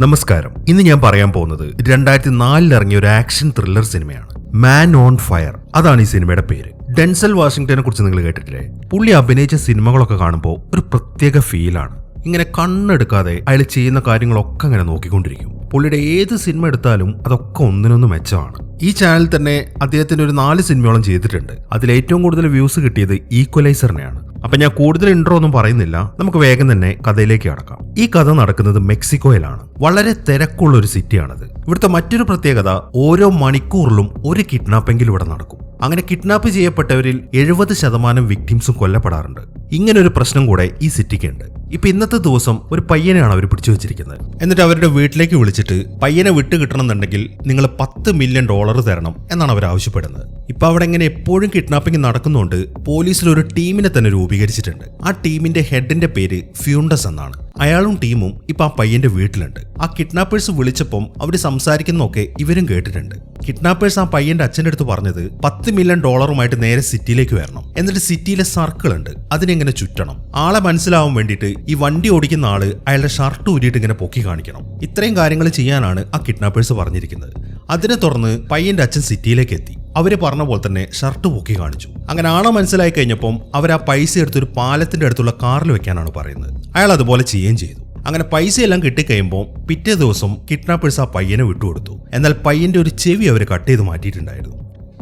നമസ്കാരം. ഇന്ന് ഞാൻ പറയാൻ പോകുന്നത് രണ്ടായിരത്തി നാലിൽ ഇറങ്ങിയ ഒരു ആക്ഷൻ ത്രില്ലർ സിനിമയാണ്. മാൻ ഓൺ ഫയർ അതാണ് ഈ സിനിമയുടെ പേര്. ഡെൻസൽ വാഷിംഗ്ടനെ കുറിച്ച് നിങ്ങൾ കേട്ടിട്ടില്ലേ? പുള്ളി അഭിനയിച്ച സിനിമകളൊക്കെ കാണുമ്പോൾ ഒരു പ്രത്യേക ഫീലാണ് ഇങ്ങനെ കണ്ണെടുക്കാതെ അയാൾ ചെയ്യുന്ന കാര്യങ്ങളൊക്കെ അങ്ങനെ നോക്കിക്കൊണ്ടിരിക്കും. പുള്ളിയുടെ ഏത് സിനിമ എടുത്താലും അതൊക്കെ ഒന്നിനൊന്ന് മെച്ചമാണ്. ഈ ചാനൽ തന്നെ അദ്ദേഹത്തിന്റെ ഒരു നാല് സിനിമയോളം ചെയ്തിട്ടുണ്ട്. അതിൽ ഏറ്റവും കൂടുതൽ വ്യൂസ് കിട്ടിയത് ഈക്വലൈസറിനെയാണ് അപ്പൊ ഞാൻ കൂടുതൽ ഇൻട്രോ ഒന്നും പറയുന്നില്ല. നമുക്ക് വേഗം തന്നെ കഥയിലേക്ക് കടക്കാം. ഈ കഥ നടക്കുന്നത് മെക്സിക്കോയിലാണ്. വളരെ തിരക്കുള്ള ഒരു സിറ്റിയാണത്. ഇവിടുത്തെ മറ്റൊരു പ്രത്യേകത ഓരോ മണിക്കൂറിലും ഒരു കിഡ്നാപ്പെങ്കിലും ഇവിടെ നടക്കും. അങ്ങനെ കിഡ്നാപ്പ് ചെയ്യപ്പെട്ടവരിൽ എഴുപത് ശതമാനം വിക്ടിംസും കൊല്ലപ്പെടാറുണ്ട്. ഇങ്ങനൊരു പ്രശ്നം കൂടെ ഈ സിറ്റിക്കുണ്ട് ഇപ്പൊ ഇന്നത്തെ ദിവസം ഒരു പയ്യനെയാണ് അവർ പിടിച്ചു വെച്ചിരിക്കുന്നത്. എന്നിട്ട് അവരുടെ വീട്ടിലേക്ക് വിളിച്ചിട്ട് പയ്യനെ വിട്ട് കിട്ടണമെന്നുണ്ടെങ്കിൽ നിങ്ങൾ പത്ത് മില്യൺ ഡോളർ തരണം എന്നാണ് അവർ ആവശ്യപ്പെടുന്നത്. ഇപ്പൊ അവിടെ ഇങ്ങനെ എപ്പോഴും കിഡ്നാപ്പിംഗ് നടക്കുന്നുണ്ട് പോലീസിൽ ഒരു ടീമിനെ തന്നെ രൂപീകരിച്ചിട്ടുണ്ട്. ആ ടീമിന്റെ ഹെഡിന്റെ പേര് ഫ്യൂണ്ടസ് എന്നാണ്. അയാളും ടീമും ഇപ്പൊ ആ പയ്യന്റെ വീട്ടിലുണ്ട്. ആ കിഡ്നാപ്പേഴ്സ് വിളിച്ചപ്പം അവർ സംസാരിക്കുന്നൊക്കെ ഇവരും കേട്ടിട്ടുണ്ട്. കിഡ്നാപ്പേഴ്സ് ആ പയ്യന്റെ അച്ഛന്റെ അടുത്ത് പറഞ്ഞത് പത്ത് മില്യൺ ഡോളറുമായിട്ട് നേരെ സിറ്റിയിലേക്ക് വരണം. എന്നിട്ട് സിറ്റിയിലെ സർക്കിൾ ഉണ്ട്. അതിനെങ്ങനെ ചുറ്റണം. ആളെ മനസ്സിലാവാൻ വേണ്ടിയിട്ട് ഈ വണ്ടി ഓടിക്കുന്ന ആൾ അയാളുടെ ഷർട്ട് ഊരിയിട്ട് ഇങ്ങനെ പൊക്കി കാണിക്കണം. ഇത്രയും കാര്യങ്ങൾ ചെയ്യാനാണ് ആ കിഡ്നാപ്പേഴ്സ് പറഞ്ഞിരിക്കുന്നത്. അതിനെ തുടർന്ന് പയ്യന്റെ അച്ഛൻ സിറ്റിയിലേക്ക് എത്തി. അവർ പറഞ്ഞ പോലെ തന്നെ ഷർട്ട് പൊക്കി കാണിച്ചു. അങ്ങനെ ആളെ മനസ്സിലായി കഴിഞ്ഞപ്പം അവർ ആ പൈസ എടുത്ത് ഒരു പാലത്തിന്റെ അടുത്തുള്ള കാറിൽ വെക്കാനാണ് പറയുന്നത്. അയാൾ അതുപോലെ ചെയ്യുകയും ചെയ്തു. അങ്ങനെ പൈസയെല്ലാം കിട്ടിക്കഴിയുമ്പോൾ പിറ്റേ ദിവസം കിഡ്നാപ്പേഴ്സ് ആ പയ്യനെ വിട്ടുകൊടുത്തു. എന്നാൽ പയ്യന്റെ ഒരു ചെവി അവർ കട്ട് ചെയ്ത് മാറ്റിയിട്ടുണ്ടായിരുന്നു.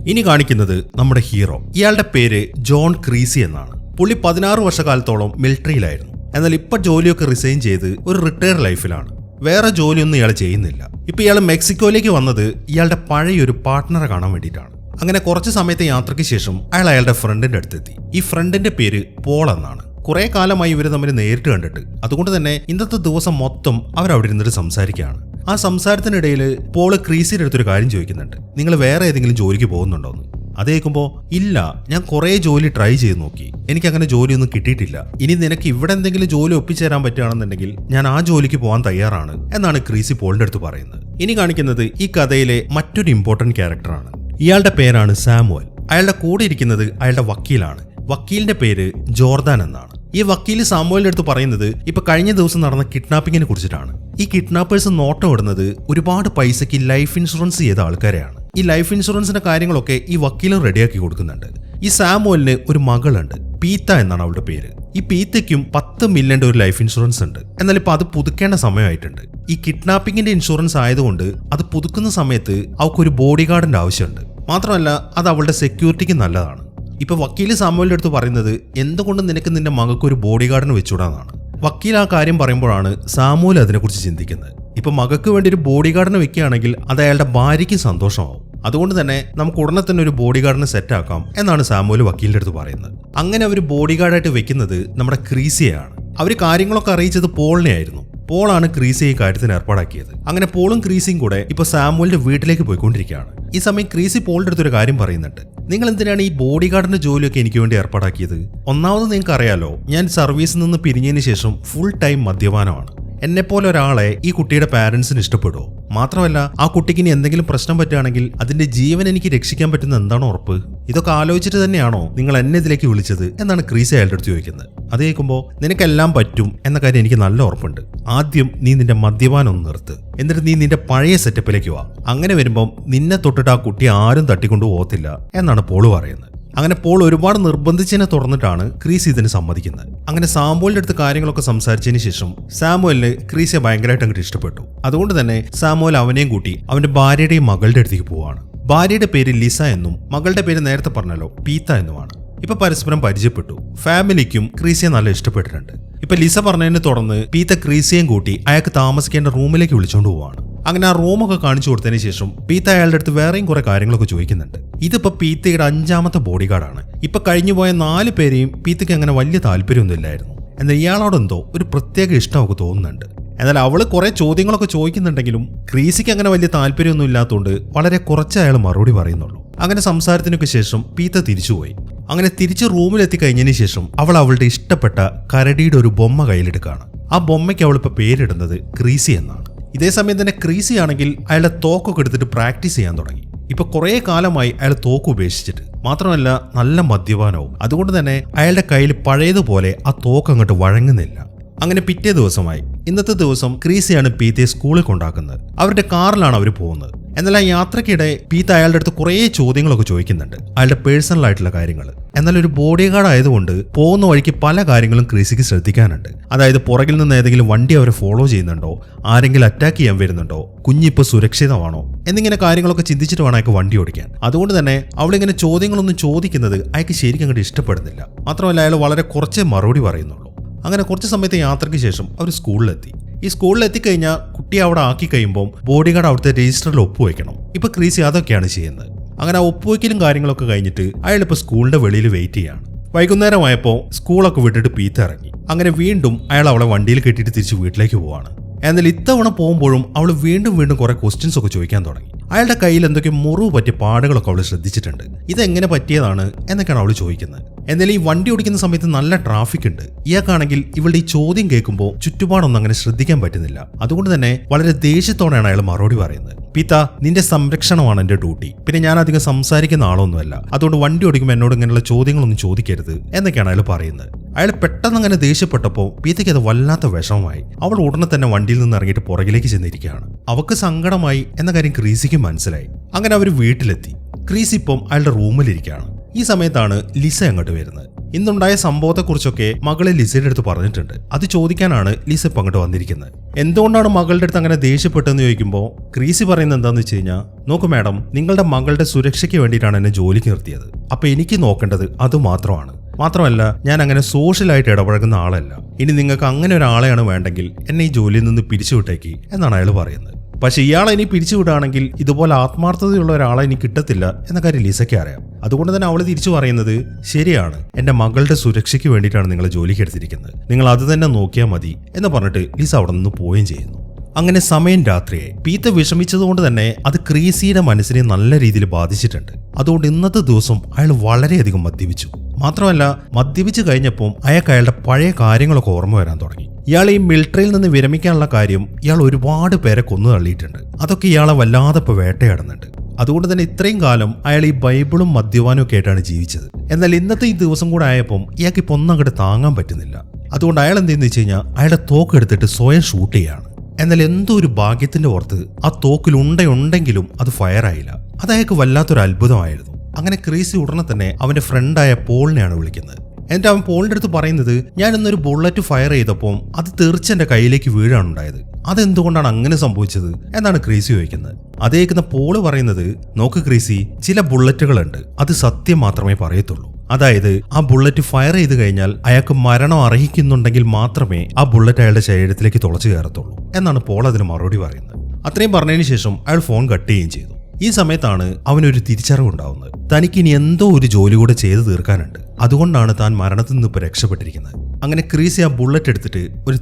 ഇനി കാണിക്കുന്നത് നമ്മുടെ ഹീറോ ഇയാളുടെ പേര് ജോൺ ക്രീസി എന്നാണ്. പുള്ളി പതിനാറ് വർഷക്കാലത്തോളം മിലിറ്ററിയിലായിരുന്നു എന്നാൽ ഇപ്പൊ ജോലിയൊക്കെ റിസൈൻ ചെയ്ത് ഒരു റിട്ടയർ ലൈഫിലാണ് വേറെ ജോലിയൊന്നും ഇയാൾ ചെയ്യുന്നില്ല. ഇപ്പൊ ഇയാൾ മെക്സിക്കോയിലേക്ക് വന്നത് ഇയാളുടെ പഴയ ഒരു പാർട്ട്ണറെ കാണാൻ വേണ്ടിയിട്ടാണ്. അങ്ങനെ കുറച്ച് സമയത്തെ യാത്രയ്ക്ക് ശേഷം അയാൾ അയാളുടെ ഫ്രണ്ടിന്റെ അടുത്തെത്തി. ഈ ഫ്രണ്ടിന്റെ പേര് പോൾ എന്നാണ്. കുറെ കാലമായി ഇവർ തമ്മിൽ നേരിട്ട് കണ്ടിട്ട് അതുകൊണ്ട് തന്നെ ഇന്നത്തെ ദിവസം മൊത്തം അവർ അവിടെ ഇരുന്നിട്ട് സംസാരിക്കുകയാണ്. ആ സംസാരത്തിനിടയിൽ പോൾ ക്രീസിയുടെ അടുത്തൊരു കാര്യം ചോദിക്കുന്നുണ്ട്. നിങ്ങൾ വേറെ ഏതെങ്കിലും ജോലിക്ക് പോകുന്നുണ്ടോന്ന്? അത് കേൾക്കുമ്പോൾ ഇല്ല ഞാൻ കുറേ ജോലി ട്രൈ ചെയ്ത് നോക്കി. എനിക്ക് അങ്ങനെ ജോലിയൊന്നും കിട്ടിയിട്ടില്ല. ഇനി നിനക്ക് ഇവിടെ എന്തെങ്കിലും ജോലി ഒപ്പിച്ചേരാൻ പറ്റുകയാണെന്നുണ്ടെങ്കിൽ ഞാൻ ആ ജോലിക്ക് പോകാൻ തയ്യാറാണ് എന്നാണ് ക്രീസി പോളിന്റെ അടുത്ത് പറയുന്നത്. ഇനി കാണിക്കുന്നത് ഈ കഥയിലെ മറ്റൊരു ഇമ്പോർട്ടന്റ് ക്യാരക്ടറാണ് ഇയാളുടെ പേരാണ് സാമുവൽ. അയാളുടെ കൂടെ ഇരിക്കുന്നത് അയാളുടെ വക്കീലാണ്. വക്കീലിന്റെ പേര് ജോർദാൻ എന്നാണ്. ഈ വക്കീൽ സാമുവലിന്റെ അടുത്ത് പറയുന്നത് ഇപ്പൊ കഴിഞ്ഞ ദിവസം നടന്ന കിഡ്നാപ്പിങ്ങിനെ കുറിച്ചിട്ടാണ്. ഈ കിഡ്നാപ്പേഴ്സ് നോട്ടം ഇടുന്നത് ഒരുപാട് പൈസയ്ക്ക് ലൈഫ് ഇൻഷുറൻസ് ചെയ്ത ആൾക്കാരെയാണ്. ഈ ലൈഫ് ഇൻഷുറൻസിന്റെ കാര്യങ്ങളൊക്കെ ഈ വക്കീലും റെഡിയാക്കി കൊടുക്കുന്നുണ്ട്. ഈ സാമുവലിന് ഒരു മകളുണ്ട് പീത്ത എന്നാണ് അവളുടെ പേര്. ഈ പീത്തയ്ക്കും പത്ത് മില്യന്റെ ഒരു ലൈഫ് ഇൻഷുറൻസ് ഉണ്ട്. എന്നാൽ ഇപ്പൊ അത് പുതുക്കേണ്ട സമയമായിട്ടുണ്ട്. ഈ കിഡ്നാപ്പിങ്ങിന്റെ ഇൻഷുറൻസ് ആയതുകൊണ്ട് അത് പുതുക്കുന്ന സമയത്ത് അവൾക്കൊരു ബോഡി ഗാർഡിന്റെ ആവശ്യമുണ്ട്. മാത്രമല്ല അത് അവളുടെ സെക്യൂരിറ്റിക്ക് നല്ലതാണ്. ഇപ്പൊ വക്കീൽ സാമുവലിന്റെ അടുത്ത് പറയുന്നത് എന്തുകൊണ്ട് നിനക്ക് നിന്റെ മകൾക്ക് ഒരു ബോഡി ഗാർഡിന് വെച്ചുകൂടാന്നാണ് വക്കീൽ ആ കാര്യം പറയുമ്പോഴാണ് സാമുവൽ അതിനെക്കുറിച്ച് ചിന്തിക്കുന്നത്. ഇപ്പൊ മകക്ക് വേണ്ടി ഒരു ബോഡി ഗാർഡിനെ വെക്കുകയാണെങ്കിൽ അത് അയാളുടെ ഭാര്യയ്ക്ക് സന്തോഷമാവും. അതുകൊണ്ട് തന്നെ നമുക്ക് ഉടനെ തന്നെ ഒരു ബോഡി ഗാർഡിനെ സെറ്റ് ആക്കാം എന്നാണ് സാമുവൽ വക്കീലിന്റെ അടുത്ത് പറയുന്നത്. അങ്ങനെ അവർ ബോഡി ഗാർഡായിട്ട് വെക്കുന്നത് നമ്മുടെ ക്രീസിയാണ് അവർ കാര്യങ്ങളൊക്കെ അറിയിച്ചത് പോളിനെ ആയിരുന്നു പോളാണ് ക്രീസിയെ ഈ കാര്യത്തിന് ഏർപ്പാടാക്കിയത്. അങ്ങനെ പോളും ക്രീസിയും കൂടെ ഇപ്പൊ സാമുവലിന്റെ വീട്ടിലേക്ക് പോയിക്കൊണ്ടിരിക്കുകയാണ്. ഈ സമയം ക്രീസി പോളിന്റെ അടുത്തൊരു കാര്യം പറയുന്നുണ്ട്. നിങ്ങൾ എന്തിനാണ് ഈ ബോഡി ഗാർഡിന്റെ ജോലിയൊക്കെ എനിക്ക് വേണ്ടി ഏർപ്പാടാക്കിയത്? ഒന്നാമത് നിങ്ങൾക്ക് അറിയാലോ ഞാൻ സർവീസിൽ നിന്ന് പിരിഞ്ഞതിന് ശേഷം ഫുൾ ടൈം മദ്യപാനമാണ്. എന്നെപ്പോലെ ഒരാളെ ഈ കുട്ടിയുടെ പാരന്റ്സിന് ഇഷ്ടപ്പെടുമോ മാത്രമല്ല ആ കുട്ടിക്ക് ഇനി എന്തെങ്കിലും പ്രശ്നം പറ്റുകയാണെങ്കിൽ അതിന്റെ ജീവൻ എനിക്ക് രക്ഷിക്കാൻ പറ്റുന്ന എന്താണ് ഉറപ്പ്? ഇതൊക്കെ ആലോചിച്ചിട്ട് തന്നെയാണോ നിങ്ങൾ എന്നെ ഇതിലേക്ക് വിളിച്ചത് എന്നാണ് ക്രീസ് അയാളുടെ അടുത്ത് ചോദിക്കുന്നത്. അത് കേൾക്കുമ്പോൾ നിനക്കെല്ലാം പറ്റും എന്ന കാര്യം എനിക്ക് നല്ല ഉറപ്പുണ്ട്. ആദ്യം നീ നിന്റെ മദ്യപാനം ഒന്ന് നിർത്ത്. എന്നിട്ട് നീ നിന്റെ പഴയ സെറ്റപ്പിലേക്ക് വാ. അങ്ങനെ വരുമ്പം നിന്നെ തൊട്ടിട്ട് ആ കുട്ടി ആരും തട്ടിക്കൊണ്ടു പോകത്തില്ല എന്നാണ് പോൾ പറയുന്നത്. അങ്ങനെ പോൾ ഒരുപാട് നിർബന്ധിച്ചതിനെ തുറന്നിട്ടാണ് ക്രീസ് ഇതിന് സമ്മതിക്കുന്നത്. അങ്ങനെ സാമുവലിന്റെ അടുത്ത് കാര്യങ്ങളൊക്കെ സംസാരിച്ചതിന് ശേഷം സാമുവലിന് ക്രീസിയെ ഭയങ്കരമായിട്ട് അങ്ങോട്ട് ഇഷ്ടപ്പെട്ടു. അതുകൊണ്ട് തന്നെ സാമുവൽ അവനെയും കൂട്ടി അവന്റെ ഭാര്യയുടെയും മകളുടെ അടുത്തേക്ക് പോവുകയാണ് ഭാര്യയുടെ പേര് ലിസ എന്നും മകളുടെ പേര് നേരത്തെ പറഞ്ഞല്ലോ പീത്ത എന്നുമാണ്. ഇപ്പൊ പരസ്പരം പരിചയപ്പെട്ടു. ഫാമിലിക്കും ക്രീസിയെ നല്ല ഇഷ്ടപ്പെട്ടിട്ടുണ്ട്. ഇപ്പൊ ലിസ പറഞ്ഞതിനെ തുടർന്ന് പീത്ത ക്രീസിയെയും കൂട്ടി അയാൾക്ക് താമസിക്കേണ്ട റൂമിലേക്ക് വിളിച്ചോണ്ട് പോവാണ്. അങ്ങനെ ആ റൂമൊക്കെ കാണിച്ചു കൊടുത്തതിന് ശേഷം പീത്ത അയാളുടെ അടുത്ത് വേറെയും കുറെ കാര്യങ്ങളൊക്കെ ചോദിക്കുന്നുണ്ട്. ഇതിപ്പോ പീത്തയുടെ അഞ്ചാമത്തെ ബോഡി ഗാർഡാണ് ഇപ്പൊ കഴിഞ്ഞു പോയ നാല് പേരെയും പീത്തയ്ക്ക് അങ്ങനെ വലിയ താല്പര്യമൊന്നും ഇല്ലായിരുന്നു. എന്നാൽ ഇയാളോടെന്തോ ഒരു പ്രത്യേക ഇഷ്ടമൊക്കെ തോന്നുന്നുണ്ട്. എന്നാൽ അവൾ കുറെ ചോദ്യങ്ങളൊക്കെ ചോദിക്കുന്നുണ്ടെങ്കിലും ക്രീസിക്ക് അങ്ങനെ വലിയ താല്പര്യമൊന്നും ഇല്ലാത്തതുകൊണ്ട് വളരെ കുറച്ച് അയാൾ മറുപടി പറയുന്നുള്ളൂ. അങ്ങനെ സംസാരത്തിനൊക്കെ ശേഷം പീത്ത തിരിച്ചുപോയി. അങ്ങനെ തിരിച്ച് റൂമിലെത്തി കഴിഞ്ഞതിന് ശേഷം അവൾ അവളുടെ ഇഷ്ടപ്പെട്ട കരടിയുടെ ഒരു ബൊമ്മ കയ്യിലെടുക്കുകയാണ്. ആ ബൊമ്മയ്ക്ക് അവൾ ഇപ്പൊ പേരിടുന്നത് ക്രീസി എന്നാണ്. ഇതേ സമയം തന്നെ ക്രീസി ആണെങ്കിൽ അയാളുടെ തോക്കൊക്കെ എടുത്തിട്ട് പ്രാക്ടീസ് ചെയ്യാൻ തുടങ്ങി. ഇപ്പൊ കുറെ കാലമായി അയാൾ തോക്ക് ഉപേക്ഷിച്ചിട്ട് മാത്രമല്ല നല്ല മദ്യപാനവും. അതുകൊണ്ട് തന്നെ അയാളുടെ കയ്യിൽ പഴയതുപോലെ ആ തോക്ക് അങ്ങോട്ട് വഴങ്ങുന്നില്ല. അങ്ങനെ പിറ്റേ ദിവസമായി. ഇന്നത്തെ ദിവസം ക്രീസിയാണ് പീത്തയെ സ്കൂളിൽ കൊണ്ടാക്കുന്നത്. അവരുടെ കാറിലാണ് അവർ പോകുന്നത്. എന്നാൽ ആ യാത്രക്കിടെ പീത്ത അയാളുടെ അടുത്ത് കുറേ ചോദ്യങ്ങളൊക്കെ ചോദിക്കുന്നുണ്ട്. അയാളുടെ പേഴ്സണൽ ആയിട്ടുള്ള കാര്യങ്ങൾ എന്നാൽ ഒരു ബോഡി ഗാർഡ് ആയതുകൊണ്ട് പോകുന്ന വഴിക്ക് പല കാര്യങ്ങളും ക്രീസിക്ക് ശ്രദ്ധിക്കാനുണ്ട്. അതായത് പുറകിൽ നിന്ന് ഏതെങ്കിലും വണ്ടി അവരെ ഫോളോ ചെയ്യുന്നുണ്ടോ? ആരെങ്കിലും അറ്റാക്ക് ചെയ്യാൻ വരുന്നുണ്ടോ? കുഞ്ഞിപ്പോൾ സുരക്ഷിതമാണോ? എന്നിങ്ങനെ കാര്യങ്ങളൊക്കെ ചിന്തിച്ചിട്ട് വേണം അയാൾക്ക് വണ്ടി ഓടിക്കാൻ. അതുകൊണ്ട് തന്നെ അവളിങ്ങനെ ചോദ്യങ്ങളൊന്നും ചോദിക്കുന്നത് അയാൾക്ക് ശരിക്കും അങ്ങോട്ട് ഇഷ്ടപ്പെടുന്നില്ല. മാത്രമല്ല അയാൾ വളരെ കുറച്ച് മറുപടി പറയുന്നുള്ളൂ. അങ്ങനെ കുറച്ച് സമയത്തെ യാത്രയ്ക്ക് ശേഷം അവർ സ്കൂളിലെത്തി. ഈ സ്കൂളിൽ എത്തിക്കഴിഞ്ഞാൽ കുട്ടിയെ അവിടെ ആക്കി കഴിയുമ്പോൾ ബോഡി ഗാർഡ് അവിടുത്തെ രജിസ്റ്ററിൽ ഒപ്പുവെക്കണം. ഇപ്പൊ ക്രീസി അതൊക്കെയാണ് ചെയ്യുന്നത്. അങ്ങനെ ഒപ്പുവെക്കലും കാര്യങ്ങളൊക്കെ കഴിഞ്ഞിട്ട് അയാൾ ഇപ്പോൾ സ്കൂളിന്റെ വെളിയിൽ വെയിറ്റ് ചെയ്യാണ്. വൈകുന്നേരമായപ്പോൾ സ്കൂളൊക്കെ വിട്ടിട്ട് പീത്ത ഇറങ്ങി. അങ്ങനെ വീണ്ടും അയാൾ അവളെ വണ്ടിയിൽ കെട്ടിയിട്ട് തിരിച്ച് വീട്ടിലേക്ക് പോവാണ്. എന്നാൽ ഇത്തവണ പോകുമ്പോഴും അവൾ വീണ്ടും വീണ്ടും കുറെ ക്വസ്റ്റ്യൻസ് ഒക്കെ ചോദിക്കാൻ തുടങ്ങി. അയാളുടെ കയ്യിൽ എന്തൊക്കെ മുറിവ് പറ്റിയ പാടുകളൊക്കെ അവൾ ശ്രദ്ധിച്ചിട്ടുണ്ട്. ഇതെങ്ങനെ പറ്റിയതാണ് എന്നൊക്കെയാണ് അവൾ ചോദിക്കുന്നത്. എന്നാലും ഈ വണ്ടി ഓടിക്കുന്ന സമയത്ത് നല്ല ട്രാഫിക് ഉണ്ട്. ഇയാൾക്കാണെങ്കിൽ ഇവളുടെ ഈ ചോദ്യം കേൾക്കുമ്പോൾ ചുറ്റുപാടൊന്നും അങ്ങനെ ശ്രദ്ധിക്കാൻ പറ്റുന്നില്ല. അതുകൊണ്ട് തന്നെ വളരെ ദേഷ്യത്തോടെയാണ് അയാൾ മറുപടി പറയുന്നത്. പിത നിന്റെ സംരക്ഷണമാണ് എന്റെ ഡ്യൂട്ടി പിന്നെ ഞാൻ അധികം സംസാരിക്കുന്ന ആളൊന്നുമല്ല. അതുകൊണ്ട് വണ്ടി ഓടിക്കുമ്പോൾ എന്നോട് ഇങ്ങനെയുള്ള ചോദ്യങ്ങളൊന്നും ചോദിക്കരുത് എന്നൊക്കെയാണ് അയാൾ പറയുന്നത്. അയാൾ പെട്ടെന്ന് അങ്ങനെ ദേഷ്യപ്പെട്ടപ്പോൾ പീതയ്ക്ക് അത് വല്ലാത്ത വിഷമമായി. അവൾ ഉടനെ തന്നെ വണ്ടിയിൽ നിന്ന് ഇറങ്ങിയിട്ട് പുറകിലേക്ക് ചെന്നിരിക്കുകയാണ്. അവക്ക് സങ്കടമായി എന്ന കാര്യം ക്രീസിക്ക് മനസ്സിലായി. അങ്ങനെ അവർ വീട്ടിലെത്തി. ക്രീസ് ഇപ്പം അയാളുടെ റൂമിലിരിക്കുകയാണ്. ഈ സമയത്താണ് ലിസ അങ്ങോട്ട് വരുന്നത്. ഇന്നുണ്ടായ സംഭവത്തെക്കുറിച്ചൊക്കെ മകളെ ലിസയുടെ അടുത്ത് പറഞ്ഞിട്ടുണ്ട്. അത് ചോദിക്കാനാണ് ലിസ ഇപ്പം അങ്ങോട്ട് വന്നിരിക്കുന്നത്. എന്തുകൊണ്ടാണ് മകളുടെ അടുത്ത് അങ്ങനെ ദേഷ്യപ്പെട്ടെന്ന് ചോദിക്കുമ്പോൾ ക്രീസി പറയുന്നത് എന്താണെന്ന് വെച്ച് കഴിഞ്ഞാൽ നോക്കൂ മാഡം നിങ്ങളുടെ മകളുടെ സുരക്ഷയ്ക്ക് വേണ്ടിയിട്ടാണ് എന്നെ ജോലിക്ക് നിർത്തിയത്. അപ്പൊ എനിക്ക് നോക്കേണ്ടത് അത് മാത്രമാണ്. മാത്രമല്ല ഞാൻ അങ്ങനെ സോഷ്യലായിട്ട് ഇടപഴകുന്ന ആളല്ല. ഇനി നിങ്ങൾക്ക് അങ്ങനെ ഒരാളെയാണ് വേണ്ടെങ്കിൽ എന്നെ ഈ ജോലിയിൽ നിന്ന് പിരിച്ചുവിട്ടേക്ക് എന്നാണ് അയാൾ പറയുന്നത്. പക്ഷേ ഇയാളെ ഇനി പിരിച്ചുവിടുകയാണെങ്കിൽ ഇതുപോലെ ആത്മാർത്ഥതയുള്ള ഒരാളെ ഇനി കിട്ടത്തില്ല എന്ന കാര്യം ലിസയ്ക്ക് അറിയാം. അതുകൊണ്ട് തന്നെ അവൾ തിരിച്ചു പറയുന്നത് ശരിയാണ് എന്റെ മകളുടെ സുരക്ഷയ്ക്ക് വേണ്ടിയിട്ടാണ് നിങ്ങൾ ജോലിക്ക് എടുത്തിരിക്കുന്നത്. നിങ്ങൾ അത് തന്നെ നോക്കിയാൽ മതി എന്ന് പറഞ്ഞിട്ട് ലിസ അവിടെ നിന്ന് പോവുകയും ചെയ്യുന്നു. അങ്ങനെ സമയം രാത്രിയായി പീത്ത വിഷമിച്ചതുകൊണ്ട് തന്നെ അത് ക്രീസിയുടെ മനസ്സിനെ നല്ല രീതിയിൽ ബാധിച്ചിട്ടുണ്ട്. അതുകൊണ്ട് ഇന്നത്തെ ദിവസം അയാൾ വളരെയധികം മദ്യപിച്ചു. മാത്രമല്ല മദ്യപിച്ച് കഴിഞ്ഞപ്പോൾ അയാൾക്ക് അയാളുടെ പഴയ കാര്യങ്ങളൊക്കെ ഓർമ്മ വരാൻ തുടങ്ങി. ഇയാൾ ഈ മിലിറ്ററിയിൽ നിന്ന് വിരമിക്കാനുള്ള കാര്യം ഇയാൾ ഒരുപാട് പേരെ കൊന്നു തള്ളിയിട്ടുണ്ട്. അതൊക്കെ ഇയാളെ വല്ലാതെ ഇപ്പോൾ വേട്ടയാടുന്നുണ്ട്. അതുകൊണ്ട് തന്നെ ഇത്രയും കാലം അയാൾ ഈ ബൈബിളും മദ്യപാനും ഒക്കെ ആയിട്ടാണ് ജീവിച്ചത്. എന്നാൽ ഇന്നത്തെ ഈ ദിവസം കൂടെ ആയപ്പം ഇയാൾക്ക് ഇപ്പൊ ഒന്നും അങ്ങോട്ട് താങ്ങാൻ പറ്റുന്നില്ല. അതുകൊണ്ട് അയാൾ എന്തെന്ന് വെച്ച് കഴിഞ്ഞാൽ അയാളുടെ തോക്കെടുത്തിട്ട് സ്വയം ഷൂട്ട് ചെയ്യാണ് എന്നാൽ എന്തോ ഒരു ഭാഗ്യത്തിന്റെ ഓർത്ത് ആ തോക്കിൽ ഉണ്ടയുണ്ടെങ്കിലും അത് ഫയർ ആയില്ല അത് അയാൾക്ക് വല്ലാത്തൊരു അത്ഭുതമായിരുന്നു. അങ്ങനെ ക്രീസി ഉടനെ തന്നെ അവന്റെ ഫ്രണ്ടായ പോളിനെയാണ് വിളിക്കുന്നത്. എന്നിട്ട് അവൻ പോളിന്റെ അടുത്ത് പറയുന്നത് ഞാൻ ഇന്നൊരു ബുള്ളറ്റ് ഫയർ ചെയ്തപ്പോൾ അത് തെറിച്ച് എന്റെ കയ്യിലേക്ക് വീഴാണ് ഉണ്ടായത് അതെന്തുകൊണ്ടാണ് അങ്ങനെ സംഭവിച്ചത്? എന്നാണ് ക്രീസി ചോദിക്കുന്നത്. അത് കേൾക്കുന്ന പോൾ പറയുന്നത് നോക്ക് ക്രീസി ചില ബുള്ളറ്റുകളുണ്ട്. അത് സത്യം മാത്രമേ പറയത്തുള്ളൂ. അതായത് ആ ബുള്ളറ്റ് ഫയർ ചെയ്ത് കഴിഞ്ഞാൽ അയാൾക്ക് മരണം അർഹിക്കുന്നുണ്ടെങ്കിൽ മാത്രമേ ആ ബുള്ളറ്റ് അയാളുടെ ശരീരത്തിലേക്ക് തുളച്ചു കയറത്തുള്ളൂ. എന്നാണ് പോൾ അതിന് മറുപടി പറയുന്നത്. അത്രയും പറഞ്ഞതിന് ശേഷം അയാൾ ഫോൺ കട്ട് ചെയ്യുകയും ചെയ്തു. ഈ സമയത്താണ് അവനൊരു തിരിച്ചറിവുണ്ടാവുന്നത് തനിക്ക് ഇനി എന്തോ ഒരു ജോലി കൂടെ ചെയ്തു തീർക്കാനുണ്ട്. അതുകൊണ്ടാണ് താൻ മരണത്തിൽ നിന്ന് ഇപ്പോൾ രക്ഷപ്പെട്ടിരിക്കുന്നത്. അങ്ങനെ ക്രീസി ആ ബുള്ളറ്റ് എടുത്തിട്ട് ഒരു